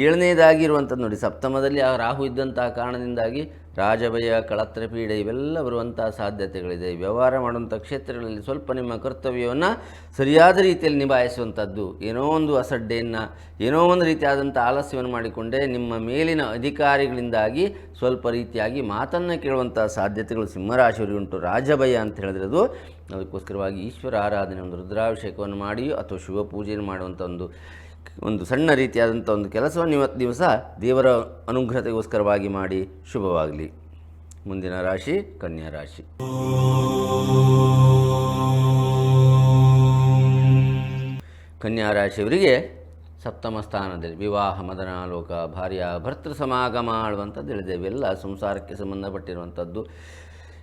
[SPEAKER 1] ಏಳನೇದಾಗಿರುವಂಥದ್ದು ನೋಡಿ. ಸಪ್ತಮದಲ್ಲಿ ಆ ರಾಹು ಇದ್ದಂಥ ಕಾರಣದಿಂದಾಗಿ ರಾಜಭಯ, ಕಳತ್ರ ಪೀಡೆ ಇವೆಲ್ಲ ಬರುವಂಥ ಸಾಧ್ಯತೆಗಳಿದೆ. ವ್ಯವಹಾರ ಮಾಡುವಂಥ ಕ್ಷೇತ್ರಗಳಲ್ಲಿ ಸ್ವಲ್ಪ ನಿಮ್ಮ ಕರ್ತವ್ಯವನ್ನು ಸರಿಯಾದ ರೀತಿಯಲ್ಲಿ ನಿಭಾಯಿಸುವಂಥದ್ದು. ಏನೋ ಒಂದು ಅಸಡ್ಡೆಯನ್ನು, ಏನೋ ಒಂದು ರೀತಿಯಾದಂಥ ಆಲಸ್ಯವನ್ನು ಮಾಡಿಕೊಂಡೇ ನಿಮ್ಮ ಮೇಲಿನ ಅಧಿಕಾರಿಗಳಿಂದಾಗಿ ಸ್ವಲ್ಪ ರೀತಿಯಾಗಿ ಮಾತನ್ನು ಕೇಳುವಂಥ ಸಾಧ್ಯತೆಗಳು ಸಿಂಹರಾಶಿಯವರಿಗೆ ಉಂಟು. ರಾಜಭಯ ಅಂತ ಹೇಳಿದ್ರೆ ಅದು ಅದಕ್ಕೋಸ್ಕರವಾಗಿ ಈಶ್ವರ ಆರಾಧನೆ, ಒಂದು ರುದ್ರಾಭಿಷೇಕವನ್ನು ಮಾಡಿ ಅಥವಾ ಶಿವ ಪೂಜೆಯನ್ನು ಮಾಡುವಂಥ ಒಂದು ಒಂದು ಸಣ್ಣ ರೀತಿಯಾದಂಥ ಒಂದು ಕೆಲಸವನ್ನು ಇವತ್ತು ದಿವಸ ದೇವರ ಅನುಗ್ರಹತೆಗೋಸ್ಕರವಾಗಿ ಮಾಡಿ ಶುಭವಾಗಲಿ. ಮುಂದಿನ ರಾಶಿ, ಕನ್ಯಾ ರಾಶಿ. ಕನ್ಯಾ ರಾಶಿಯವರಿಗೆ ಸಪ್ತಮ ಸ್ಥಾನದಲ್ಲಿ ವಿವಾಹ, ಮದನಾಲೋಕ, ಭಾರ್ಯ, ಭರ್ತೃ ಸಮಾಗಮ ಆಳುವಂಥದ್ದು ಹೇಳಿದೆ. ಇವೆಲ್ಲ ಸಂಸಾರಕ್ಕೆ ಸಂಬಂಧಪಟ್ಟಿರುವಂಥದ್ದು.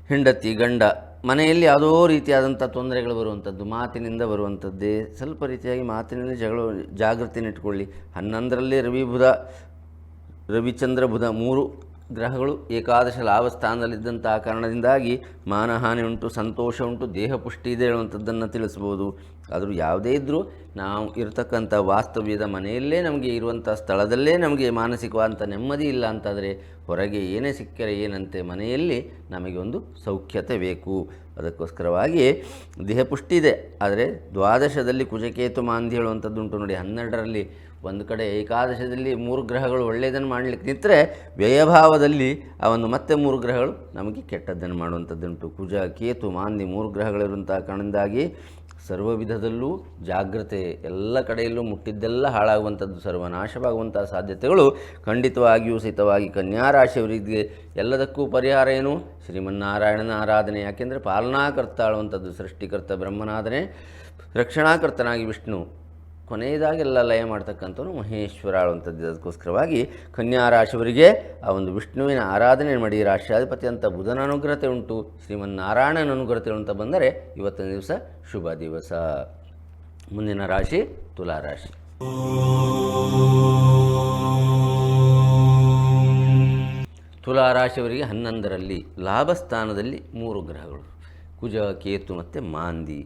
[SPEAKER 1] ಹೆಂಡತಿ, ಗಂಡ, ಮನೆಯಲ್ಲಿ ಯಾವುದೋ ರೀತಿಯಾದಂಥ ತೊಂದರೆಗಳು ಬರುವಂಥದ್ದು, ಮಾತಿನಿಂದ ಬರುವಂಥದ್ದೇ. ಸ್ವಲ್ಪ ರೀತಿಯಾಗಿ ಮಾತಿನಲ್ಲಿ ಜಗಳ ಜಾಗೃತಿನಿಟ್ಕೊಳ್ಳಿ ಹನ್ನೊಂದರಲ್ಲಿ ರವಿ ಬುಧ ರವಿಚಂದ್ರ ಬುಧ ಮೂರು ಗ್ರಹಗಳು ಏಕಾದಶ ಲಾಭ ಸ್ಥಾನದಲ್ಲಿದ್ದಂತಹ ಕಾರಣದಿಂದಾಗಿ ಮಾನಹಾನಿ ಉಂಟು ಸಂತೋಷ ಉಂಟು ದೇಹ ಪುಷ್ಟಿ ಇದೆ ಹೇಳುವಂಥದ್ದನ್ನು ತಿಳಿಸ್ಬೋದು ಆದರೂ ಯಾವುದೇ ಇದ್ದರೂ ನಾವು ಇರತಕ್ಕಂಥ ವಾಸ್ತವ್ಯದ ಮನೆಯಲ್ಲೇ ನಮಗೆ ಇರುವಂಥ ಸ್ಥಳದಲ್ಲೇ ನಮಗೆ ಮಾನಸಿಕವಾದಂಥ ನೆಮ್ಮದಿ ಇಲ್ಲ ಅಂತಾದರೆ ಹೊರಗೆ ಏನೇ ಸಿಕ್ಕರೆ ಏನಂತೆ ಮನೆಯಲ್ಲಿ ನಮಗೆ ಒಂದು ಸೌಖ್ಯತೆ ಬೇಕು. ಅದಕ್ಕೋಸ್ಕರವಾಗಿ ದೇಹಪುಷ್ಟಿ ಇದೆ, ಆದರೆ ದ್ವಾದಶದಲ್ಲಿ ಕುಜಕೇತು ಮಾಂದಿ ಹೇಳುವಂಥದ್ದುಂಟು ನೋಡಿ, ಹನ್ನೆರಡರಲ್ಲಿ ಒಂದು ಕಡೆ ಏಕಾದಶದಲ್ಲಿ ಮೂರು ಗ್ರಹಗಳು ಒಳ್ಳೆಯದನ್ನು ಮಾಡಲಿಕ್ಕೆ ನಿಂತರೆ ವ್ಯಯಭಾವದಲ್ಲಿ ಒಂದು ಮತ್ತೆ ಮೂರು ಗ್ರಹಗಳು ನಮಗೆ ಕೆಟ್ಟದ್ದನ್ನು ಮಾಡುವಂಥದ್ದುಂಟು. ಕುಜ, ಕೇತು, ಮಾಂದಿ ಮೂರು ಗ್ರಹಗಳಿರುವಂಥ ಕಾರಣದಿಂದಾಗಿ ಸರ್ವ ವಿಧದಲ್ಲೂ ಜಾಗ್ರತೆ ಎಲ್ಲ ಕಡೆಯಲ್ಲೂ ಮುಟ್ಟಿದ್ದೆಲ್ಲ ಹಾಳಾಗುವಂಥದ್ದು, ಸರ್ವನಾಶವಾಗುವಂಥ ಸಾಧ್ಯತೆಗಳು ಖಂಡಿತವಾಗಿಯೂ ಸಹಿತವಾಗಿ ಕನ್ಯಾರಾಶಿಯವರಿಗೆ ಎಲ್ಲದಕ್ಕೂ ಪರಿಹಾರ ಏನು? ಶ್ರೀಮನ್ನಾರಾಯಣನ ಆರಾಧನೆ. ಯಾಕೆಂದರೆ ಪಾಲನಾಕರ್ತ ಆಳುವಂಥದ್ದು ಸೃಷ್ಟಿಕರ್ತ ಬ್ರಹ್ಮನಾದನೆ ರಕ್ಷಣಾಕರ್ತನಾಗಿ ವಿಷ್ಣು. ಕೊನೆಯದಾಗೆಲ್ಲ ಲಯ ಮಾಡ್ತಕ್ಕಂಥವ್ರು ಮಹೇಶ್ವರ ಆಳುವಂಥದ್ದು. ಅದಕ್ಕೋಸ್ಕರವಾಗಿ ಕನ್ಯಾ ರಾಶಿಯವರಿಗೆ ಆ ಒಂದು ವಿಷ್ಣುವಿನ ಆರಾಧನೆ ಮಾಡಿ, ರಾಷ್ಟ್ರಾಧಿಪತಿ ಅಂತ ಬುಧನ ಅನುಗ್ರಹತೆ ಉಂಟು, ಶ್ರೀಮನ್ನಾರಾಯಣನ ಅನುಗ್ರಹತೆ ಅಂತ ಬಂದರೆ ಇವತ್ತಿನ ದಿವಸ ಶುಭ ದಿವಸ. ಮುಂದಿನ ರಾಶಿ ತುಲಾ ರಾಶಿ ತುಲಾ ರಾಶಿಯವರಿಗೆ ಹನ್ನೊಂದರಲ್ಲಿ ಲಾಭಸ್ಥಾನದಲ್ಲಿ ಮೂರು ಗ್ರಹಗಳು. ಕುಜ, ಕೇತು ಮತ್ತು ಮಾಂದಿ.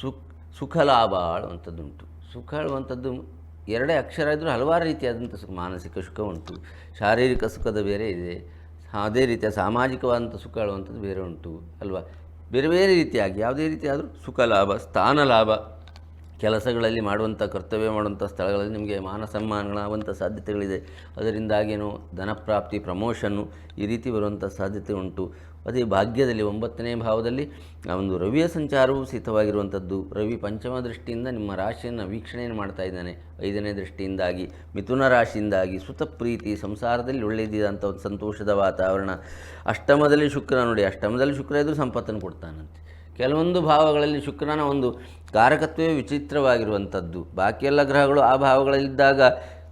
[SPEAKER 1] ಸುಖ ಸುಖ ಲಾಭ ಆಳುವಂಥದ್ದುಂಟು. ಸುಖ ಹೇಳುವಂಥದ್ದು ಎರಡೇ ಅಕ್ಷರ ಇದ್ದರೂ ಹಲವಾರು ರೀತಿಯಾದಂಥ ಸುಖ, ಮಾನಸಿಕ ಸುಖ ಉಂಟು. ಶಾರೀರಿಕ ಸುಖದ ಬೇರೆ ಇದೆ. ಅದೇ ರೀತಿಯ ಸಾಮಾಜಿಕವಾದಂಥ ಸುಖ ಹೇಳುವಂಥದ್ದು ಬೇರೆ ಉಂಟು, ಅಲ್ವಾ? ಬೇರೆ ಬೇರೆ ರೀತಿಯಾಗಿ, ಯಾವುದೇ ರೀತಿಯಾದರೂ ಸುಖ ಲಾಭ, ಸ್ಥಾನ ಲಾಭ. ಕೆಲಸಗಳಲ್ಲಿ ಮಾಡುವಂಥ, ಕರ್ತವ್ಯ ಮಾಡುವಂಥ ಸ್ಥಳಗಳಲ್ಲಿ ನಿಮಗೆ ಮಾನ ಸನ್ಮಾನಗಳಾಗುವಂಥ ಸಾಧ್ಯತೆಗಳಿದೆ. ಅದರಿಂದಾಗೇನು ಧನಪ್ರಾಪ್ತಿ ಪ್ರಮೋಷನ್ನು ಈ ರೀತಿ ಬರುವಂಥ ಸಾಧ್ಯತೆ ಉಂಟು. ಅದೇ ಭಾಗ್ಯದಲ್ಲಿ ಒಂಬತ್ತನೇ ಭಾವದಲ್ಲಿ ಆ ಒಂದು ರವಿಯ ಸಂಚಾರವು ಸಹಿತವಾಗಿರುವಂಥದ್ದು ರವಿ ಪಂಚಮ ದೃಷ್ಟಿಯಿಂದ ನಿಮ್ಮ ರಾಶಿಯನ್ನು ವೀಕ್ಷಣೆಯನ್ನು ಮಾಡ್ತಾ ಇದ್ದಾನೆ. ಐದನೇ ದೃಷ್ಟಿಯಿಂದಾಗಿ, ಮಿಥುನ ರಾಶಿಯಿಂದಾಗಿ ಸುತ ಪ್ರೀತಿ, ಸಂಸಾರದಲ್ಲಿ ಒಳ್ಳೆಯದಿದಂಥ ಒಂದು ಸಂತೋಷದ ವಾತಾವರಣ. ಅಷ್ಟಮದಲ್ಲಿ ಶುಕ್ರ ನೋಡಿ, ಅಷ್ಟಮದಲ್ಲಿ ಶುಕ್ರ ಇದ್ದರೂ ಸಂಪತ್ತನ್ನು ಕೊಡ್ತಾನಂತೆ. ಕೆಲವೊಂದು ಭಾವಗಳಲ್ಲಿ ಶುಕ್ರನ ಒಂದು ಕಾರಕತ್ವವೇ ವಿಚಿತ್ರವಾಗಿರುವಂಥದ್ದು. ಬಾಕಿ ಎಲ್ಲ ಗ್ರಹಗಳು ಆ ಭಾವಗಳಲ್ಲಿದ್ದಾಗ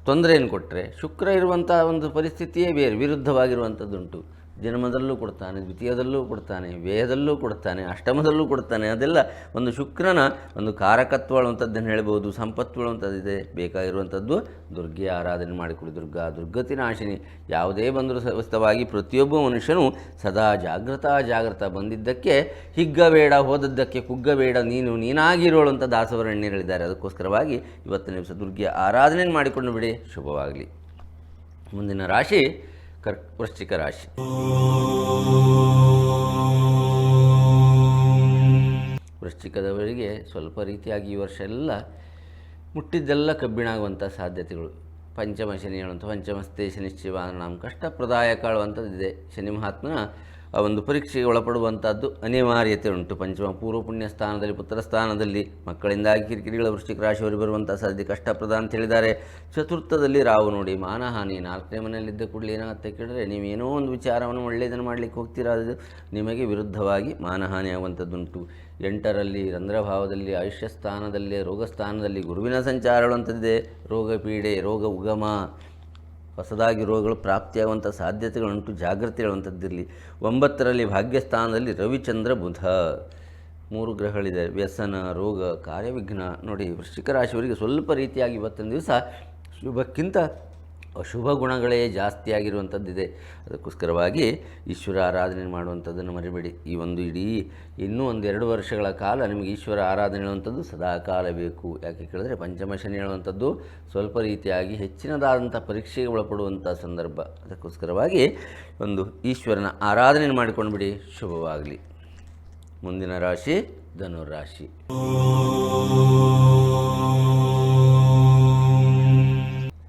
[SPEAKER 1] ತೊಂದರೆಯನ್ನು ಕೊಟ್ಟರೆ ಶುಕ್ರ ಇರುವಂಥ ಒಂದು ಪರಿಸ್ಥಿತಿಯೇ ಬೇರೆ, ವಿರುದ್ಧವಾಗಿರುವಂಥದ್ದುಂಟು. ಜನ್ಮದಲ್ಲೂ ಕೊಡ್ತಾನೆ, ದ್ವಿತೀಯದಲ್ಲೂ ಕೊಡ್ತಾನೆ, ವ್ಯಯದಲ್ಲೂ ಕೊಡ್ತಾನೆ, ಅಷ್ಟಮದಲ್ಲೂ ಕೊಡ್ತಾನೆ, ಅದೆಲ್ಲ ಒಂದು ಶುಕ್ರನ ಒಂದು ಕಾರಕತ್ವ ಅನ್ನುವಂಥದ್ದನ್ನು ಹೇಳ್ಬೋದು, ಸಂಪತ್ತು ಅನ್ನುವಂಥದ್ದಿದೆ ಬೇಕಾಗಿರುವಂಥದ್ದು ದುರ್ಗೆ ಆರಾಧನೆ ಮಾಡಿಕೊಡಿ ದುರ್ಗಾ, ದುರ್ಗತಿ ನಾಶಿನಿ, ಯಾವುದೇ ಬಂದರೂ ಸವಸ್ತವಾಗಿ ಪ್ರತಿಯೊಬ್ಬ ಮನುಷ್ಯನು ಸದಾ ಜಾಗೃತ ಜಾಗೃತ ಬಂದಿದ್ದಕ್ಕೆ, ಹಿಗ್ಗಬೇಡ, ಹೋದದ್ದಕ್ಕೆ ಕುಗ್ಗಬೇಡ, ನೀನು ನೀನಾಗಿರೋಳು ಅಂತ ದಾಸವರಣ್ಯರು ಹೇಳಿದ್ದಾರೆ. ಅದಕ್ಕೋಸ್ಕರವಾಗಿ ಇವತ್ತಿನ ನಿಮಿಷ ದುರ್ಗೆ ಆರಾಧನೆ ಮಾಡಿಕೊಂಡು ಬಿಡಿ. ಶುಭವಾಗಲಿ. ಮುಂದಿನ ರಾಶಿ ವೃಶ್ಚಿಕ ರಾಶಿ. ವೃಶ್ಚಿಕದವರಿಗೆ ಸ್ವಲ್ಪ ರೀತಿಯಾಗಿ ಈ ವರ್ಷ ಎಲ್ಲ ಮುಟ್ಟಿದ್ದೆಲ್ಲ ಕಬ್ಬಿಣಾಗುವಂಥ ಸಾಧ್ಯತೆಗಳು. ಪಂಚಮ ಶನಿ ಹೇಳುವಂಥ ಪಂಚಮಸ್ತೆ ಶನಿಶ್ಚಿವ ನಮ್ಮ ಕಷ್ಟಪ್ರದಾಯ ಕಾಳುವಂಥದ್ದಿದೆ. ಶನಿ ಮಹಾತ್ಮನ ಆ ಒಂದು ಪರೀಕ್ಷೆಗೆ ಒಳಪಡುವಂಥದ್ದು ಅನಿವಾರ್ಯತೆ ಉಂಟು. ಪಂಚಮ ಪೂರ್ವ ಪುಣ್ಯ ಸ್ಥಾನದಲ್ಲಿ, ಪುತ್ರ ಸ್ಥಾನದಲ್ಲಿ, ಮಕ್ಕಳಿಂದಾಗಿ ಕಿರಿಕಿರಿಗಳ ವೃಶ್ಚಿಕ ರಾಶಿಯವರು ಬರುವಂಥ ಸಾಧ್ಯ ಕಷ್ಟಪ್ರದ ಅಂತ ಹೇಳಿದ್ದಾರೆ. ಚತುರ್ಥದಲ್ಲಿ ರಾವು ನೋಡಿ, ಮಾನಹಾನಿ, ನಾಲ್ಕನೇ ಮನೆಯಲ್ಲಿದ್ದ ಕೂಡಲೇ ಏನಾಗುತ್ತೆ ಕೇಳಿದ್ರೆ, ನೀವೇನೋ ಒಂದು ವಿಚಾರವನ್ನು ಒಳ್ಳೆಯದನ್ನು ಮಾಡಲಿಕ್ಕೆ ಹೋಗ್ತೀರಾ? ಅದು ನಿಮಗೆ ವಿರುದ್ಧವಾಗಿ ಮಾನಹಾನಿ ಆಗುವಂಥದ್ದುಂಟು. ಎಂಟರಲ್ಲಿ ರಂಧ್ರಭಾವದಲ್ಲಿ, ಆಯುಷ್ಯ ಸ್ಥಾನದಲ್ಲಿ ರೋಗ ಸ್ಥಾನದಲ್ಲಿ ಗುರುವಿನ ಸಂಚಾರಗಳು ಅಂತದ್ದೇ ರೋಗ ಪೀಡೆ ರೋಗ ಉಗಮ. ಹೊಸದಾಗಿ ರೋಗಗಳು ಪ್ರಾಪ್ತಿಯಾಗುವಂಥ ಸಾಧ್ಯತೆಗಳುಂಟು, ಜಾಗೃತಿ ಹೇಳುವಂಥದ್ದಿರಲಿ. ಒಂಬತ್ತರಲ್ಲಿ ಭಾಗ್ಯಸ್ಥಾನದಲ್ಲಿ ರವಿಚಂದ್ರ ಬುಧ. ಮೂರು ಗ್ರಹಗಳಿದೆ. ವ್ಯಸನ, ರೋಗ, ಕಾರ್ಯವಿಘ್ನ. ನೋಡಿ, ವೃಶ್ಚಿಕ ರಾಶಿಯವರಿಗೆ ಸ್ವಲ್ಪ ರೀತಿಯಾಗಿ ಇವತ್ತಿನ ದಿವಸ ಶುಭಕ್ಕಿಂತ ಅಶುಭ ಗುಣಗಳೇ ಜಾಸ್ತಿಯಾಗಿರುವಂಥದ್ದಿದೆ ಅದಕ್ಕೋಸ್ಕರವಾಗಿ ಈಶ್ವರ ಆರಾಧನೆ ಮಾಡುವಂಥದ್ದನ್ನು ಮರಿಬೇಡಿ. ಈ ಒಂದು ಇಡೀ ಇನ್ನೂ ಒಂದು ಎರಡು ವರ್ಷಗಳ ಕಾಲ ನಿಮಗೆ ಈಶ್ವರ ಆರಾಧನೆ ಹೇಳುವಂಥದ್ದು ಸದಾ ಕಾಲ ಬೇಕು. ಯಾಕೆ ಕೇಳಿದ್ರೆ ಪಂಚಮ ಶನಿ ಹೇಳುವಂಥದ್ದು ಸ್ವಲ್ಪ ರೀತಿಯಾಗಿ ಹೆಚ್ಚಿನದಾದಂಥ ಪರೀಕ್ಷೆಗೆ ಒಳಪಡುವಂಥ ಸಂದರ್ಭ. ಅದಕ್ಕೋಸ್ಕರವಾಗಿ ಒಂದು ಈಶ್ವರನ ಆರಾಧನೆ ಮಾಡಿಕೊಂಡು ಬಿಡಿ ಶುಭವಾಗಲಿ. ಮುಂದಿನ ರಾಶಿ ಧನುರಾಶಿ.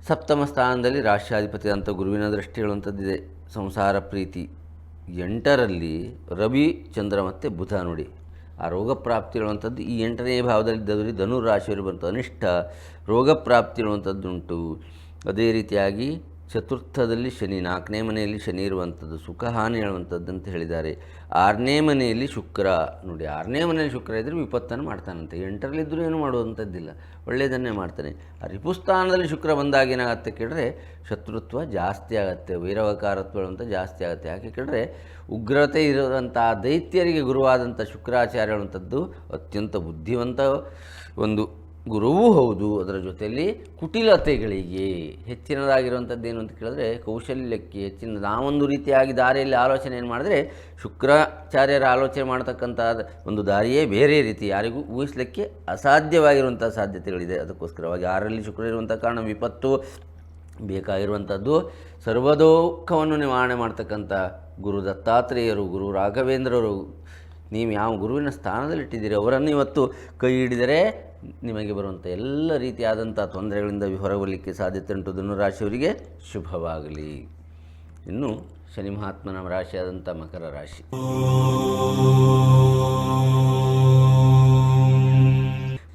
[SPEAKER 1] ಸಪ್ತಮ ಸ್ಥಾನದಲ್ಲಿ ರಾಷ್ಟ್ರಾಧಿಪತಿ ಅಂತ ಗುರುವಿನ ದೃಷ್ಟಿ ಹೇಳುವಂಥದ್ದಿದೆ. ಸಂಸಾರ ಪ್ರೀತಿ ಎಂಟರಲ್ಲಿ ರವಿ, ಚಂದ್ರ ಮತ್ತು ಬುಧ ನೋಡಿ. ಆ ರೋಗ ಪ್ರಾಪ್ತಿ ಹೇಳುವಂಥದ್ದು ಈ ಎಂಟನೇ ಭಾವದಲ್ಲಿದ್ದವರಿಗೆ ಧನು ರಾಶಿಯವರು ಬಂತು ಅನಿಷ್ಟ ರೋಗ ಪ್ರಾಪ್ತಿ ಇರುವಂಥದ್ದುಂಟು ಅದೇ ರೀತಿಯಾಗಿ ಚತುರ್ಥದಲ್ಲಿ ಶನಿ, ನಾಲ್ಕನೇ ಮನೆಯಲ್ಲಿ ಶನಿ ಇರುವಂಥದ್ದು ಸುಖ ಹಾನಿ ಹೇಳುವಂಥದ್ದು ಅಂತ ಹೇಳಿದ್ದಾರೆ. ಆರನೇ ಮನೆಯಲ್ಲಿ ಶುಕ್ರ, ನೋಡಿ ಆರನೇ ಮನೆಯಲ್ಲಿ ಶುಕ್ರ ಇದ್ದರೆ ವಿಪತ್ತನ್ನು ಮಾಡ್ತಾನಂತೆ. ಎಂಟರಲ್ಲಿದ್ದರೂ ಏನು ಮಾಡುವಂಥದ್ದಿಲ್ಲ. ಒಳ್ಳೆಯದನ್ನೇ ಮಾಡ್ತಾನೆ. ರಿಪುಸ್ಥಾನದಲ್ಲಿ ಶುಕ್ರ ಬಂದಾಗ ಏನಾಗುತ್ತೆ ಕೇಳಿದ್ರೆ, ಶತ್ರುತ್ವ ಜಾಸ್ತಿ ಆಗುತ್ತೆ ವೈರವಕಾರತ್ವಗಳು ಅಂತ ಜಾಸ್ತಿ ಆಗುತ್ತೆ. ಯಾಕೆ ಕೇಳಿದ್ರೆ, ಉಗ್ರತೆ ಇರುವಂಥ ದೈತ್ಯರಿಗೆ ಗುರುವಾದಂಥ ಶುಕ್ರಾಚಾರ್ಯ ಹೇಳುವಂಥದ್ದು ಅತ್ಯಂತ ಬುದ್ಧಿವಂತ ಒಂದು ಗುರುವೂ ಹೌದು. ಅದರ ಜೊತೆಯಲ್ಲಿ ಕುಟಿಲತೆಗಳಿಗೆ ಹೆಚ್ಚಿನದಾಗಿರುವಂಥದ್ದು ಏನು ಅಂತ ಕೇಳಿದ್ರೆ ಕೌಶಲ್ಯಕ್ಕೆ ಹೆಚ್ಚಿನ ನಾವೊಂದು ರೀತಿಯಾಗಿ ದಾರಿಯಲ್ಲಿ ಆಲೋಚನೆ ಏನು ಮಾಡಿದ್ರೆ ಶುಕ್ರಾಚಾರ್ಯರ ಆಲೋಚನೆ ಮಾಡತಕ್ಕಂಥ ಒಂದು ದಾರಿಯೇ ಬೇರೆ ರೀತಿ ಯಾರಿಗೂ ಊಹಿಸಲಿಕ್ಕೆ ಅಸಾಧ್ಯವಾಗಿರುವಂಥ ಸಾಧ್ಯತೆಗಳಿದೆ. ಅದಕ್ಕೋಸ್ಕರವಾಗಿ ಆರಲ್ಲಿ ಶುಕ್ರ ಇರುವಂಥ ಕಾರಣ ವಿಪತ್ತು ಬೇಕಾಗಿರುವಂಥದ್ದು. ಸರ್ವದೋಖವನ್ನು ನಿವಾರಣೆ ಮಾಡ್ತಕ್ಕಂಥ ಗುರು ದತ್ತಾತ್ರೇಯರು, ಗುರು ರಾಘವೇಂದ್ರರು, ನೀವು ಯಾವ ಗುರುವಿನ ಸ್ಥಾನದಲ್ಲಿಟ್ಟಿದ್ದೀರಿ, ಅವರನ್ನು ಇವತ್ತು ಕೈ ಹಿಡಿದರೆ ನಿಮಗೆ ಬರುವಂಥ ಎಲ್ಲ ರೀತಿಯಾದಂಥ ತೊಂದರೆಗಳಿಂದ ಹೊರಬರಲಿಕ್ಕೆ ಸಾಧ್ಯತೆ ಉಂಟು ಧನುರಾಶಿಯವರಿಗೆ ಶುಭವಾಗಲಿ. ಇನ್ನು ಶನಿ ಮಹಾತ್ಮನ ರಾಶಿಯಾದಂಥ ಮಕರ ರಾಶಿ.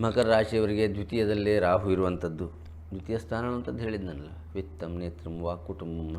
[SPEAKER 1] ಮಕರ ರಾಶಿಯವರಿಗೆ ದ್ವಿತೀಯದಲ್ಲೇ ರಾಹು ಇರುವಂಥದ್ದು. ದ್ವಿತೀಯ ಸ್ಥಾನ ಅಂತದ್ದು ಹೇಳಿದ್ನಲ್ಲ. ವಿತ್ತಂ, ನೇತ್ರಂ, ವಾಕ್, ಕುಟುಂಬ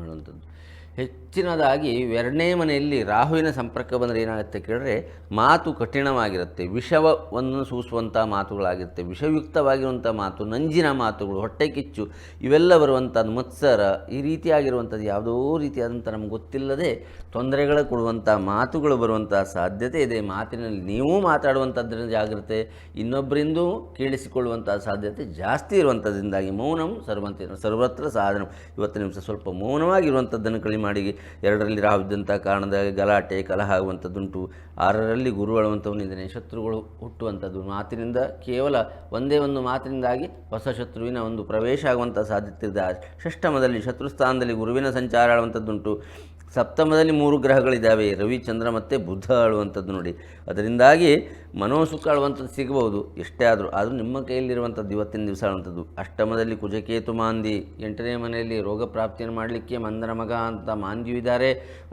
[SPEAKER 1] ಹೆಚ್ಚಿನದಾಗಿ ಎರಡನೇ ಮನೆಯಲ್ಲಿ ರಾಹುವಿನ ಸಂಪರ್ಕ ಬಂದರೆ ಏನಾಗುತ್ತೆ ಕೇಳಿದ್ರೆ ಮಾತು ಕಠಿಣವಾಗಿರುತ್ತೆ. ವಿಷವನ್ನು ಸೂಸುವಂಥ ಮಾತುಗಳಾಗಿರುತ್ತೆ. ವಿಷಯುಕ್ತವಾಗಿರುವಂಥ ಮಾತು, ನಂಜಿನ ಮಾತುಗಳು, ಹೊಟ್ಟೆ ಕಿಚ್ಚು ಇವೆಲ್ಲ ಬರುವಂಥದ್ದು ಮತ್ಸರ ಈ ರೀತಿಯಾಗಿರುವಂಥದ್ದು ಯಾವುದೋ ರೀತಿಯಾದಂಥ ನಮ್ಗೆ ಗೊತ್ತಿಲ್ಲದೆ ತೊಂದರೆಗಳು ಕೊಡುವಂಥ ಮಾತುಗಳು ಬರುವಂಥ ಸಾಧ್ಯತೆ ಇದೆ. ಮಾತಿನಲ್ಲಿ ನೀವು ಮಾತಾಡುವಂಥದ್ರಿಂದ ಜಾಗ್ರತೆ, ಇನ್ನೊಬ್ಬರಿಂದೂ ಕೇಳಿಸಿಕೊಳ್ಳುವಂಥ ಸಾಧ್ಯತೆ ಜಾಸ್ತಿ ಇರುವಂಥದ್ರಿಂದಾಗಿ ಮೌನಂ ಸರ್ವಂತ, ಸರ್ವತ್ರ ಸಾಧನ. ಇವತ್ತು ನಿಮಿಷ ಸ್ವಲ್ಪ ಮೌನವಾಗಿರುವಂಥದ್ದನ್ನು ಕಳಿ ಮಾಡಿ ಎರಡರಲ್ಲಿ ರಾವಿದ್ದಂಥ ಕಾರಣದ ಗಲಾಟೆ, ಕಲಹ ಆಗುವಂಥದ್ದುಂಟು. ಆರರಲ್ಲಿ ಗುರು ಶತ್ರುಗಳು ಹುಟ್ಟುವಂಥದ್ದು. ಮಾತಿನಿಂದ ಕೇವಲ ಒಂದೇ ಒಂದು ಮಾತಿನಿಂದಾಗಿ ಹೊಸ ಶತ್ರುವಿನ ಒಂದು ಪ್ರವೇಶ ಆಗುವಂಥ ಸಾಧ್ಯತೆ ಇದೆ. ಷಷ್ಠಮದಲ್ಲಿ ಶತ್ರುಸ್ಥಾನದಲ್ಲಿ ಗುರುವಿನ ಸಂಚಾರ ಆಳುವಂಥದ್ದುಂಟು. ಸಪ್ತಮದಲ್ಲಿ ಮೂರು ಗ್ರಹಗಳಿದ್ದಾವೆ, ರವಿ, ಚಂದ್ರ ಮತ್ತು ಬುದ್ಧ ಆಳುವಂಥದ್ದು ನೋಡಿ. ಅದರಿಂದಾಗಿ ಮನೋಸುಖ ಆಳುವಂಥದ್ದು ಸಿಗಬಹುದು ಎಷ್ಟೇ ಆದರೂ. ಆದರೂ ನಿಮ್ಮ ಕೈಯಲ್ಲಿರುವಂಥದ್ದು ಇವತ್ತಿನ ದಿವಸ ಆಳುವಂಥದ್ದು. ಅಷ್ಟಮದಲ್ಲಿ ಕುಜಕೇತು ಮಾಂದಿ, ಎಂಟನೇ ಮನೆಯಲ್ಲಿ ರೋಗ ಪ್ರಾಪ್ತಿಯನ್ನು ಮಾಡಲಿಕ್ಕೆ ಮಂದರ ಮಗ ಅಂತ ಮಾಂದ್ಯು ಇದ್ದಾರೆ.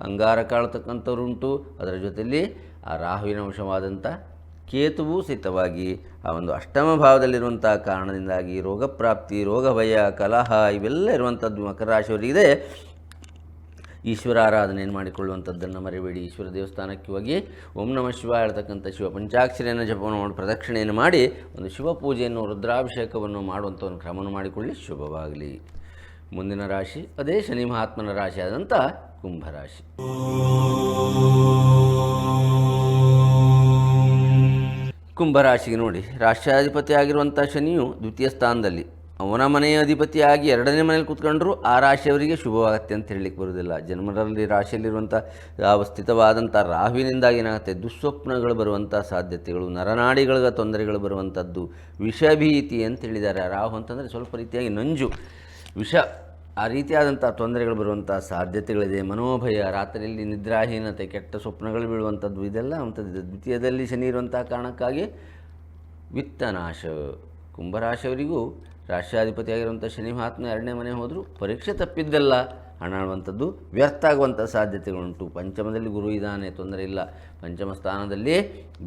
[SPEAKER 1] ಅಂಗಾರ ಆಳ್ತಕ್ಕಂಥವ್ರುಂಟು ಅದರ ಜೊತೆಯಲ್ಲಿ ಆ ರಾಹುವಿನ ಅಂಶವಾದಂಥ ಕೇತುವು ಸಹಿತವಾಗಿ ಆ ಒಂದು ಅಷ್ಟಮ ಭಾವದಲ್ಲಿರುವಂಥ ಕಾರಣದಿಂದಾಗಿ ರೋಗ ಪ್ರಾಪ್ತಿ ರೋಗ ಭಯ ಕಲಹ ಇವೆಲ್ಲ ಇರುವಂಥದ್ದು ಮಕರ ರಾಶಿಯವರಿಗಿದೆ ಈಶ್ವರ ಆರಾಧನೆಯನ್ನು ಮಾಡಿಕೊಳ್ಳುವಂಥದ್ದನ್ನು ಮರಿಬೇಡಿ. ಈಶ್ವರ ದೇವಸ್ಥಾನಕ್ಕೆ ಹೋಗಿ ಓಂ ನಮ ಶಿವ ಹೇಳ್ತಕ್ಕಂಥ ಶಿವ ಪಂಚಾಕ್ಷರಿಯನ್ನು ಜಪವನ್ನು ಮಾಡಿ ಪ್ರದಕ್ಷಿಣೆಯನ್ನು ಮಾಡಿ ಒಂದು ಶಿವ ಪೂಜೆಯನ್ನು ರುದ್ರಾಭಿಷೇಕವನ್ನು ಮಾಡುವಂಥ ಒಂದು ಕ್ರಮವನ್ನು ಮಾಡಿಕೊಳ್ಳಿ. ಶುಭವಾಗಲಿ. ಮುಂದಿನ ರಾಶಿ, ಅದೇ ಶನಿ ಮಹಾತ್ಮನ ರಾಶಿ ಆದಂಥ ಕುಂಭರಾಶಿ ಕುಂಭರಾಶಿಗೆ ನೋಡಿ, ರಾಷ್ಟ್ರಾಧಿಪತಿ ಆಗಿರುವಂಥ ಶನಿಯು ದ್ವಿತೀಯ ಸ್ಥಾನದಲ್ಲಿ. ಅವನ ಮನೆಯ ಅಧಿಪತಿಯಾಗಿ ಎರಡನೇ ಮನೇಲಿ ಕೂತ್ಕೊಂಡ್ರು, ಆ ರಾಶಿಯವರಿಗೆ ಶುಭವಾಗುತ್ತೆ ಅಂತ ಹೇಳಲಿಕ್ಕೆ ಬರುವುದಿಲ್ಲ. ಜನ್ಮದಲ್ಲಿ ರಾಶಿಯಲ್ಲಿರುವಂಥ ಸ್ಥಿತವಾದಂಥ ರಾಹುವಿನಿಂದಾಗಿ ಏನಾಗುತ್ತೆ? ದುಸ್ವಪ್ನಗಳು ಬರುವಂಥ ಸಾಧ್ಯತೆಗಳು, ನರನಾಡಿಗಳಿಗೆ ತೊಂದರೆಗಳು ಬರುವಂಥದ್ದು, ವಿಷಭೀತಿ ಅಂತ ಹೇಳಿದ್ದಾರೆ. ರಾಹು ಅಂತಂದರೆ ಸ್ವಲ್ಪ ರೀತಿಯಾಗಿ ನಂಜು. ವಿಷ, ಆ ರೀತಿಯಾದಂಥ ತೊಂದರೆಗಳು ಬರುವಂಥ ಸಾಧ್ಯತೆಗಳಿದೆ. ಮನೋಭಯ, ರಾತ್ರಿಯಲ್ಲಿ ನಿದ್ರಾಹೀನತೆ, ಕೆಟ್ಟ ಸ್ವಪ್ನಗಳು ಬೀಳುವಂಥದ್ದು, ಇದೆಲ್ಲ ಅಂಥದ್ದು ದ್ವಿತೀಯದಲ್ಲಿ ಶನಿ ಇರುವಂಥ ಕಾರಣಕ್ಕಾಗಿ ವಿತ್ತನಾಶ. ಕುಂಭರಾಶಿಯವರಿಗೂ ರಾಷ್ಟ್ರಾಧಿಪತಿಯಾಗಿರುವಂಥ ಶನಿ ಮಹಾತ್ಮ ಎರಡನೇ ಮನೆ ಹೋದರೂ ಪರೀಕ್ಷೆ ತಪ್ಪಿದ್ದಲ್ಲ. ಹಣ ಆಡುವಂಥದ್ದು ವ್ಯರ್ಥ ಆಗುವಂಥ ಸಾಧ್ಯತೆಗಳುಂಟು. ಪಂಚಮದಲ್ಲಿ ಗುರು ಇದ್ದಾನೆ, ತೊಂದರೆ ಇಲ್ಲ. ಪಂಚಮ ಸ್ಥಾನದಲ್ಲಿ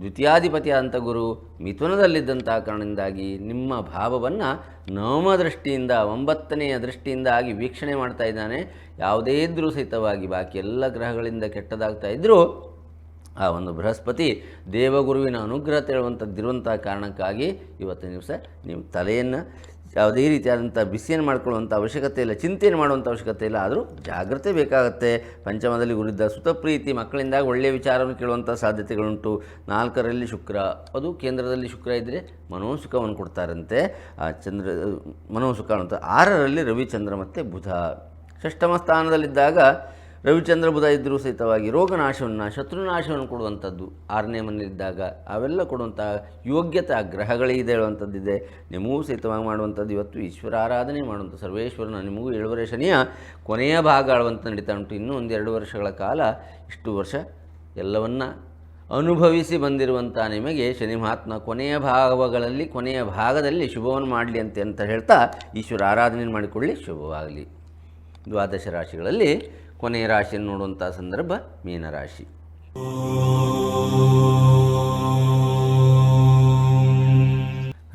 [SPEAKER 1] ದ್ವಿತೀಯಾಧಿಪತಿಯಾದಂಥ ಗುರು ಮಿಥುನದಲ್ಲಿದ್ದಂಥ ಕಾರಣದಿಂದಾಗಿ ನಿಮ್ಮ ಭಾವವನ್ನು ನವಮ ದೃಷ್ಟಿಯಿಂದ ಒಂಬತ್ತನೆಯ ದೃಷ್ಟಿಯಿಂದಾಗಿ ವೀಕ್ಷಣೆ ಮಾಡ್ತಾ ಇದ್ದಾನೆ. ಯಾವುದೇ ಇದ್ರೂ ಸಹಿತವಾಗಿ ಬಾಕಿ ಎಲ್ಲ ಗ್ರಹಗಳಿಂದ ಕೆಟ್ಟದಾಗ್ತಾ ಇದ್ದರೂ ಆ ಒಂದು ಬೃಹಸ್ಪತಿ ದೇವಗುರುವಿನ ಅನುಗ್ರಹ ತೇಳುವಂಥದ್ದಿರುವಂಥ ಕಾರಣಕ್ಕಾಗಿ ಇವತ್ತಿನ ದಿವಸ ನೀವು ತಲೆಯನ್ನು ಯಾವುದೇ ರೀತಿಯಾದಂಥ ಬಿಸಿಯನ್ನು ಮಾಡ್ಕೊಳ್ಳುವಂಥ ಅವಶ್ಯಕತೆ ಇಲ್ಲ, ಚಿಂತೆಯನ್ನು ಮಾಡುವಂಥ ಅವಶ್ಯಕತೆ ಇಲ್ಲ. ಆದರೂ ಜಾಗ್ರತೆ ಬೇಕಾಗುತ್ತೆ. ಪಂಚಮದಲ್ಲಿ ಗುರಿದ್ದ ಸುತಪ್ರೀತಿ ಮಕ್ಕಳಿಂದ ಒಳ್ಳೆಯ ವಿಚಾರವನ್ನು ಕೇಳುವಂಥ ಸಾಧ್ಯತೆಗಳುಂಟು. ನಾಲ್ಕರಲ್ಲಿ ಶುಕ್ರ. ಅದು ಕೇಂದ್ರದಲ್ಲಿ ಶುಕ್ರ ಇದ್ದರೆ ಮನೋಸುಖವನ್ನು ಕೊಡ್ತಾರಂತೆ. ಆ ಚಂದ್ರ, ಮನೋಸುಖ ಅಂತ ಆರರಲ್ಲಿ ರವಿಚಂದ್ರ ಮತ್ತು ಬುಧ. ಷಷ್ಠಮ ಸ್ಥಾನದಲ್ಲಿದ್ದಾಗ ರವಿಚಂದ್ರ ಬುಧ ಇದ್ದರೂ ಸಹಿತವಾಗಿ ರೋಗನಾಶವನ್ನು, ಶತ್ರುನಾಶವನ್ನು ಕೊಡುವಂಥದ್ದು ಆರನೇ ಮನೆಯಲ್ಲಿದ್ದಾಗ ಅವೆಲ್ಲ ಕೊಡುವಂಥ ಯೋಗ್ಯತೆ ಆ ಇದೆ ಹೇಳುವಂಥದ್ದಿದೆ. ನಿಮಗೂ ಸಹಿತವಾಗಿ ಮಾಡುವಂಥದ್ದು ಇವತ್ತು ಈಶ್ವರ ಆರಾಧನೆ ಮಾಡುವಂಥ ಸರ್ವೇಶ್ವರನ ನಿಮಗೂ ಏಳುವರೆ ಶನಿಯ ಕೊನೆಯ ಭಾಗ ಆಳುವಂಥ ನಡೀತಾ ಉಂಟು. ಇನ್ನೂ ಒಂದೆರಡು ವರ್ಷಗಳ ಕಾಲ ಇಷ್ಟು ವರ್ಷ ಎಲ್ಲವನ್ನು ಅನುಭವಿಸಿ ಬಂದಿರುವಂಥ ನಿಮಗೆ ಶನಿ ಮಹಾತ್ಮ ಕೊನೆಯ ಭಾಗಗಳಲ್ಲಿ ಕೊನೆಯ ಭಾಗದಲ್ಲಿ ಶುಭವನ್ನು ಮಾಡಲಿ ಅಂತ ಅಂತ ಹೇಳ್ತಾ ಈಶ್ವರ ಆರಾಧನೆ ಮಾಡಿಕೊಳ್ಳಿ. ಶುಭವಾಗಲಿ. ದ್ವಾದಶ ರಾಶಿಗಳಲ್ಲಿ ಕೊನೆಯ ರಾಶಿಯನ್ನು ನೋಡುವಂಥ ಸಂದರ್ಭ ಮೀನರಾಶಿ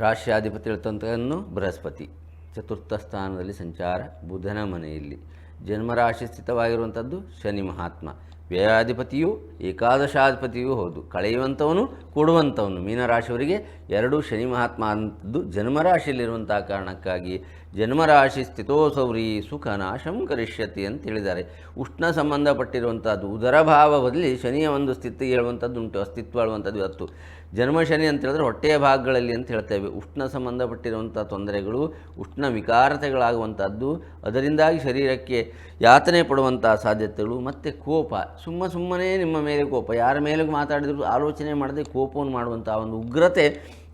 [SPEAKER 1] ರಾಶಿಯಾಧಿಪತಿ ಹೇಳ್ತಂತನ್ನು ಬೃಹಸ್ಪತಿ. ಚತುರ್ಥ ಸ್ಥಾನದಲ್ಲಿ ಸಂಚಾರ, ಬುಧನ ಮನೆಯಲ್ಲಿ. ಜನ್ಮರಾಶಿ ಸ್ಥಿತವಾಗಿರುವಂಥದ್ದು ಶನಿ ಮಹಾತ್ಮ. ವ್ಯಯಾಧಿಪತಿಯು ಏಕಾದಶಾಧಿಪತಿಯೂ ಹೌದು. ಕಳೆಯುವಂಥವನು ಕೊಡುವಂಥವನು. ಮೀನರಾಶಿಯವರಿಗೆ ಎರಡೂ ಶನಿ ಮಹಾತ್ಮ ಅಂತದ್ದು ಜನ್ಮರಾಶಿಯಲ್ಲಿರುವಂಥ ಕಾರಣಕ್ಕಾಗಿ ಜನ್ಮರಾಶಿ ಸ್ಥಿತೋಸೌರಿ ಸುಖ ನಾಶಂ ಕರಿಷ್ಯತಿ ಅಂತ ಹೇಳಿದ್ದಾರೆ. ಉಷ್ಣ ಸಂಬಂಧಪಟ್ಟಿರುವಂಥದ್ದು, ಉದರ ಬದಲಿ ಶನಿಯ ಒಂದು ಸ್ಥಿತಿ ಹೇಳುವಂಥದ್ದು ಉಂಟು ಅಸ್ತಿತ್ವ ಹೇಳುವಂಥದ್ದು ಇವತ್ತು. ಜನ್ಮ ಶನಿ ಅಂತ ಹೇಳಿದ್ರೆ ಹೊಟ್ಟೆಯ ಭಾಗಗಳಲ್ಲಿ ಅಂತ ಹೇಳ್ತೇವೆ. ಉಷ್ಣ ಸಂಬಂಧಪಟ್ಟಿರುವಂಥ ತೊಂದರೆಗಳು, ಉಷ್ಣ ವಿಕಾರತೆಗಳಾಗುವಂಥದ್ದು, ಅದರಿಂದಾಗಿ ಶರೀರಕ್ಕೆ ಯಾತನೆ ಪಡುವಂಥ ಸಾಧ್ಯತೆಗಳು, ಮತ್ತು ಕೋಪ. ಸುಮ್ಮ ಸುಮ್ಮನೆ ನಿಮ್ಮ ಮೇಲೆ ಕೋಪ. ಯಾರ ಮೇಲೆ ಮಾತಾಡಿದ್ರು ಆಲೋಚನೆ ಮಾಡದೆ ಕೋಪವನ್ನು ಮಾಡುವಂಥ ಒಂದು ಉಗ್ರತೆ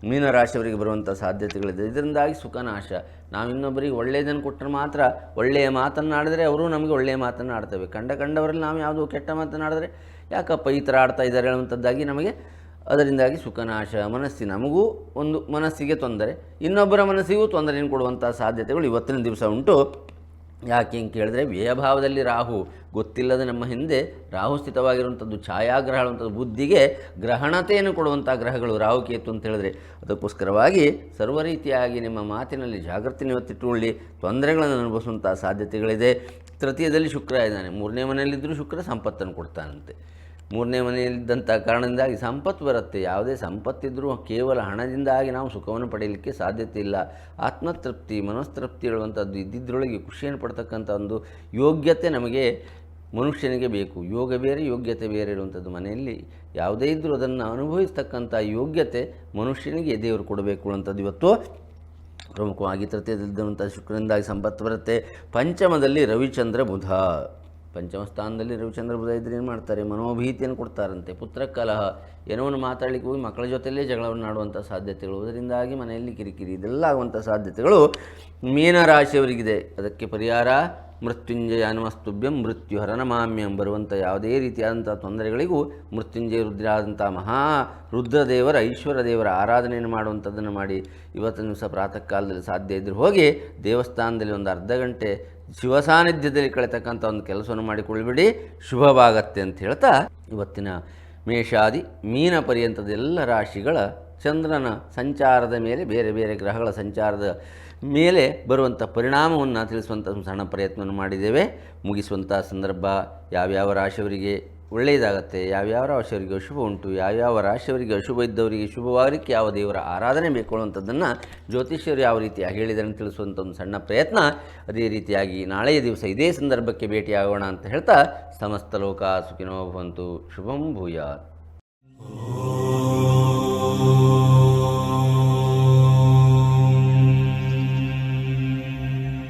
[SPEAKER 1] ಮೀನರಾಶಿಯವರಿಗೆ ಬರುವಂಥ ಸಾಧ್ಯತೆಗಳಿದೆ. ಇದರಿಂದಾಗಿ ಸುಖನಾಶ ನಾವು ಇನ್ನೊಬ್ಬರಿಗೆ ಒಳ್ಳೆಯದನ್ನು ಕೊಟ್ಟರೆ ಮಾತ್ರ ಒಳ್ಳೆಯ ಮಾತನ್ನಾಡಿದ್ರೆ ಅವರು ನಮಗೆ ಒಳ್ಳೆಯ ಮಾತನ್ನು ಆಡ್ತೇವೆ. ಕಂಡ ಕಂಡವರಲ್ಲಿ ನಾವು ಯಾವುದೋ ಕೆಟ್ಟ ಮಾತನ್ನಾಡಿದ್ರೆ ಯಾಕಪ್ಪ ಈ ಥರ ಆಡ್ತಾ ಇದ್ದಾರೆ ಹೇಳುವಂಥದ್ದಾಗಿ ನಮಗೆ ಅದರಿಂದಾಗಿ ಸುಖನಾಶ ಮನಸ್ಸಿ. ನಮಗೂ ಒಂದು ಮನಸ್ಸಿಗೆ ತೊಂದರೆ. ಇನ್ನೊಬ್ಬರ ಮನಸ್ಸಿಗೂ ತೊಂದರೆಯನ್ನು ಕೊಡುವಂಥ ಸಾಧ್ಯತೆಗಳು ಇವತ್ತಿನ ದಿವಸ ಉಂಟು. ಯಾಕೆ ಅಂತ ಕೇಳಿದ್ರೆ ವ್ಯಯಭಾವದಲ್ಲಿ ರಾಹು, ಗೊತ್ತಿಲ್ಲದೆ ನಮ್ಮ ಹಿಂದೆ ರಾಹು ಸ್ಥಿತವಾಗಿರುವಂಥದ್ದು ಛಾಯಾಗ್ರಹ ಬುದ್ಧಿಗೆ ಗ್ರಹಣತೆಯನ್ನು ಕೊಡುವಂಥ ಗ್ರಹಗಳು ರಾಹು ಕೇತು ಅಂತ ಹೇಳಿದ್ರೆ. ಅದಕ್ಕೋಸ್ಕರವಾಗಿ ಸರ್ವ ರೀತಿಯಾಗಿ ನಿಮ್ಮ ಮಾತಿನಲ್ಲಿ ಜಾಗೃತಿ ನಿವತ್ತಿಟ್ಟುಕೊಳ್ಳಿ. ತೊಂದರೆಗಳನ್ನು ಅನುಭವಿಸುವಂಥ ಸಾಧ್ಯತೆಗಳಿದೆ. ತೃತೀಯದಲ್ಲಿ ಶುಕ್ರ ಇದ್ದಾನೆ. ಮೂರನೇ ಮನೆಯಲ್ಲಿದ್ದರೂ ಶುಕ್ರ ಸಂಪತ್ತನ್ನು ಕೊಡ್ತಾನಂತೆ. ಮೂರನೇ ಮನೆಯಲ್ಲಿದ್ದಂಥ ಕಾರಣದಿಂದಾಗಿ ಸಂಪತ್ತು ಬರುತ್ತೆ. ಯಾವುದೇ ಸಂಪತ್ತಿದ್ದರೂ ಕೇವಲ ಹಣದಿಂದಾಗಿ ನಾವು ಸುಖವನ್ನು ಪಡೆಯಲಿಕ್ಕೆ ಸಾಧ್ಯತೆ ಇಲ್ಲ. ಆತ್ಮತೃಪ್ತಿ, ಮನಸ್ತೃಪ್ತಿ ಹೇಳುವಂಥದ್ದು ಇದ್ದಿದ್ದರೊಳಗೆ ಖುಷಿಯನ್ನು ಪಡ್ತಕ್ಕಂಥ ಒಂದು ಯೋಗ್ಯತೆ ನಮಗೆ ಮನುಷ್ಯನಿಗೆ ಬೇಕು. ಯೋಗ ಬೇರೆ, ಯೋಗ್ಯತೆ ಬೇರೆ ಇರುವಂಥದ್ದು. ಮನೆಯಲ್ಲಿ ಯಾವುದೇ ಇದ್ದರೂ ಅದನ್ನು ಅನುಭವಿಸ್ತಕ್ಕಂಥ ಯೋಗ್ಯತೆ ಮನುಷ್ಯನಿಗೆ ದೇವರು ಕೊಡಬೇಕು ಅಂಥದ್ದು. ಇವತ್ತು ಪ್ರಮುಖವಾಗಿ ತೃತೀಯದಲ್ಲಿದ್ದಂಥ ಶುಕ್ರನಿಂದಾಗಿ ಸಂಪತ್ತು ಬರುತ್ತೆ. ಪಂಚಮದಲ್ಲಿ ರವಿಚಂದ್ರ ಬುಧ. ಪಂಚಮ ಸ್ಥಾನದಲ್ಲಿ ರವಿಚಂದ್ರ ಬುಧ ಇದ್ರೆ ಏನು ಮಾಡ್ತಾರೆ? ಮನೋಭೀತಿಯನ್ನು ಕೊಡ್ತಾರಂತೆ. ಪುತ್ರ ಕಲಹ, ಏನೋ ಒಂದು ಮಾತಾಡಲಿಕ್ಕೆ ಹೋಗಿ ಮಕ್ಕಳ ಜೊತೆಯಲ್ಲೇ ಜಗಳವನ್ನು ಆಡುವಂಥ ಸಾಧ್ಯತೆಗಳು. ಅದರಿಂದಾಗಿ ಮನೆಯಲ್ಲಿ ಕಿರಿಕಿರಿ, ಇದೆಲ್ಲ ಆಗುವಂಥ ಸಾಧ್ಯತೆಗಳು ಮೀನರಾಶಿಯವರಿಗಿದೆ ಅದಕ್ಕೆ ಪರಿಹಾರ, ಮೃತ್ಯುಂಜಯ ಅನುಮಸ್ತುಭ್ಯಂ ಮೃತ್ಯು ಹರನಮಾಮ್ಯಂ ಬರುವಂಥ ಯಾವುದೇ ರೀತಿಯಾದಂಥ ತೊಂದರೆಗಳಿಗೂ ಮೃತ್ಯುಂಜಯ ರುದ್ರಾದಂಥ ಮಹಾ ರುದ್ರದೇವರ ಈಶ್ವರ ದೇವರ ಆರಾಧನೆಯನ್ನು ಮಾಡುವಂಥದ್ದನ್ನು ಮಾಡಿ ಇವತ್ತಿನ ದಿವಸ ಪ್ರಾತಃ ಕಾಲದಲ್ಲಿ ಸಾಧ್ಯ ಇದ್ದರೆ ಹೋಗಿ ದೇವಸ್ಥಾನದಲ್ಲಿ ಒಂದು ಅರ್ಧ ಗಂಟೆ ಶಿವ ಸಾನ್ನಿಧ್ಯದಲ್ಲಿ ಕಳೆತಕ್ಕಂಥ ಒಂದು ಕೆಲಸವನ್ನು ಮಾಡಿಕೊಳ್ಳಿಬಿಡಿ. ಶುಭವಾಗತ್ತೆ ಅಂತ ಹೇಳ್ತಾ ಇವತ್ತಿನ ಮೇಷಾದಿ ಮೀನ ಪರ್ಯಂತದ ಎಲ್ಲ ರಾಶಿಗಳ ಚಂದ್ರನ ಸಂಚಾರದ ಮೇಲೆ, ಬೇರೆ ಬೇರೆ ಗ್ರಹಗಳ ಸಂಚಾರದ ಮೇಲೆ ಬರುವಂಥ ಪರಿಣಾಮವನ್ನು ತಿಳಿಸುವಂಥ ಸಣ್ಣ ಪ್ರಯತ್ನವನ್ನು ಮಾಡಿದ್ದೇವೆ. ಮುಗಿಸುವಂಥ ಸಂದರ್ಭ, ಯಾವ್ಯಾವ ರಾಶಿಯವರಿಗೆ ಒಳ್ಳೆಯದಾಗತ್ತೆ. ಯಾವ್ಯಾವ ರಾಶಿಯವರಿಗೆ ಅಶುಭ ಉಂಟು, ಯಾವ್ಯಾವ ರಾಶಿಯವರಿಗೆ ಅಶುಭ ಇದ್ದವರಿಗೆ ಶುಭವಾಗಲಿಕ್ಕೆ ಯಾವ ದೇವರ ಆರಾಧನೆ ಬೇಕು ಅನ್ನುವಂಥದ್ದನ್ನು ಜ್ಯೋತಿಷ್ಯರು ಯಾವ ರೀತಿಯಾಗಿ ಹೇಳಿದರೆ ತಿಳಿಸುವಂಥ ಒಂದು ಸಣ್ಣ ಪ್ರಯತ್ನ ಅದೇ ರೀತಿಯಾಗಿ ನಾಳೆಯ ದಿವಸ ಇದೇ ಸಂದರ್ಭಕ್ಕೆ ಭೇಟಿಯಾಗೋಣ ಅಂತ ಹೇಳ್ತಾ ಸಮಸ್ತ ಲೋಕ ಸುಖಿನೋ ಭವಂತು. ಶುಭಂ ಭೂಯಾತ್.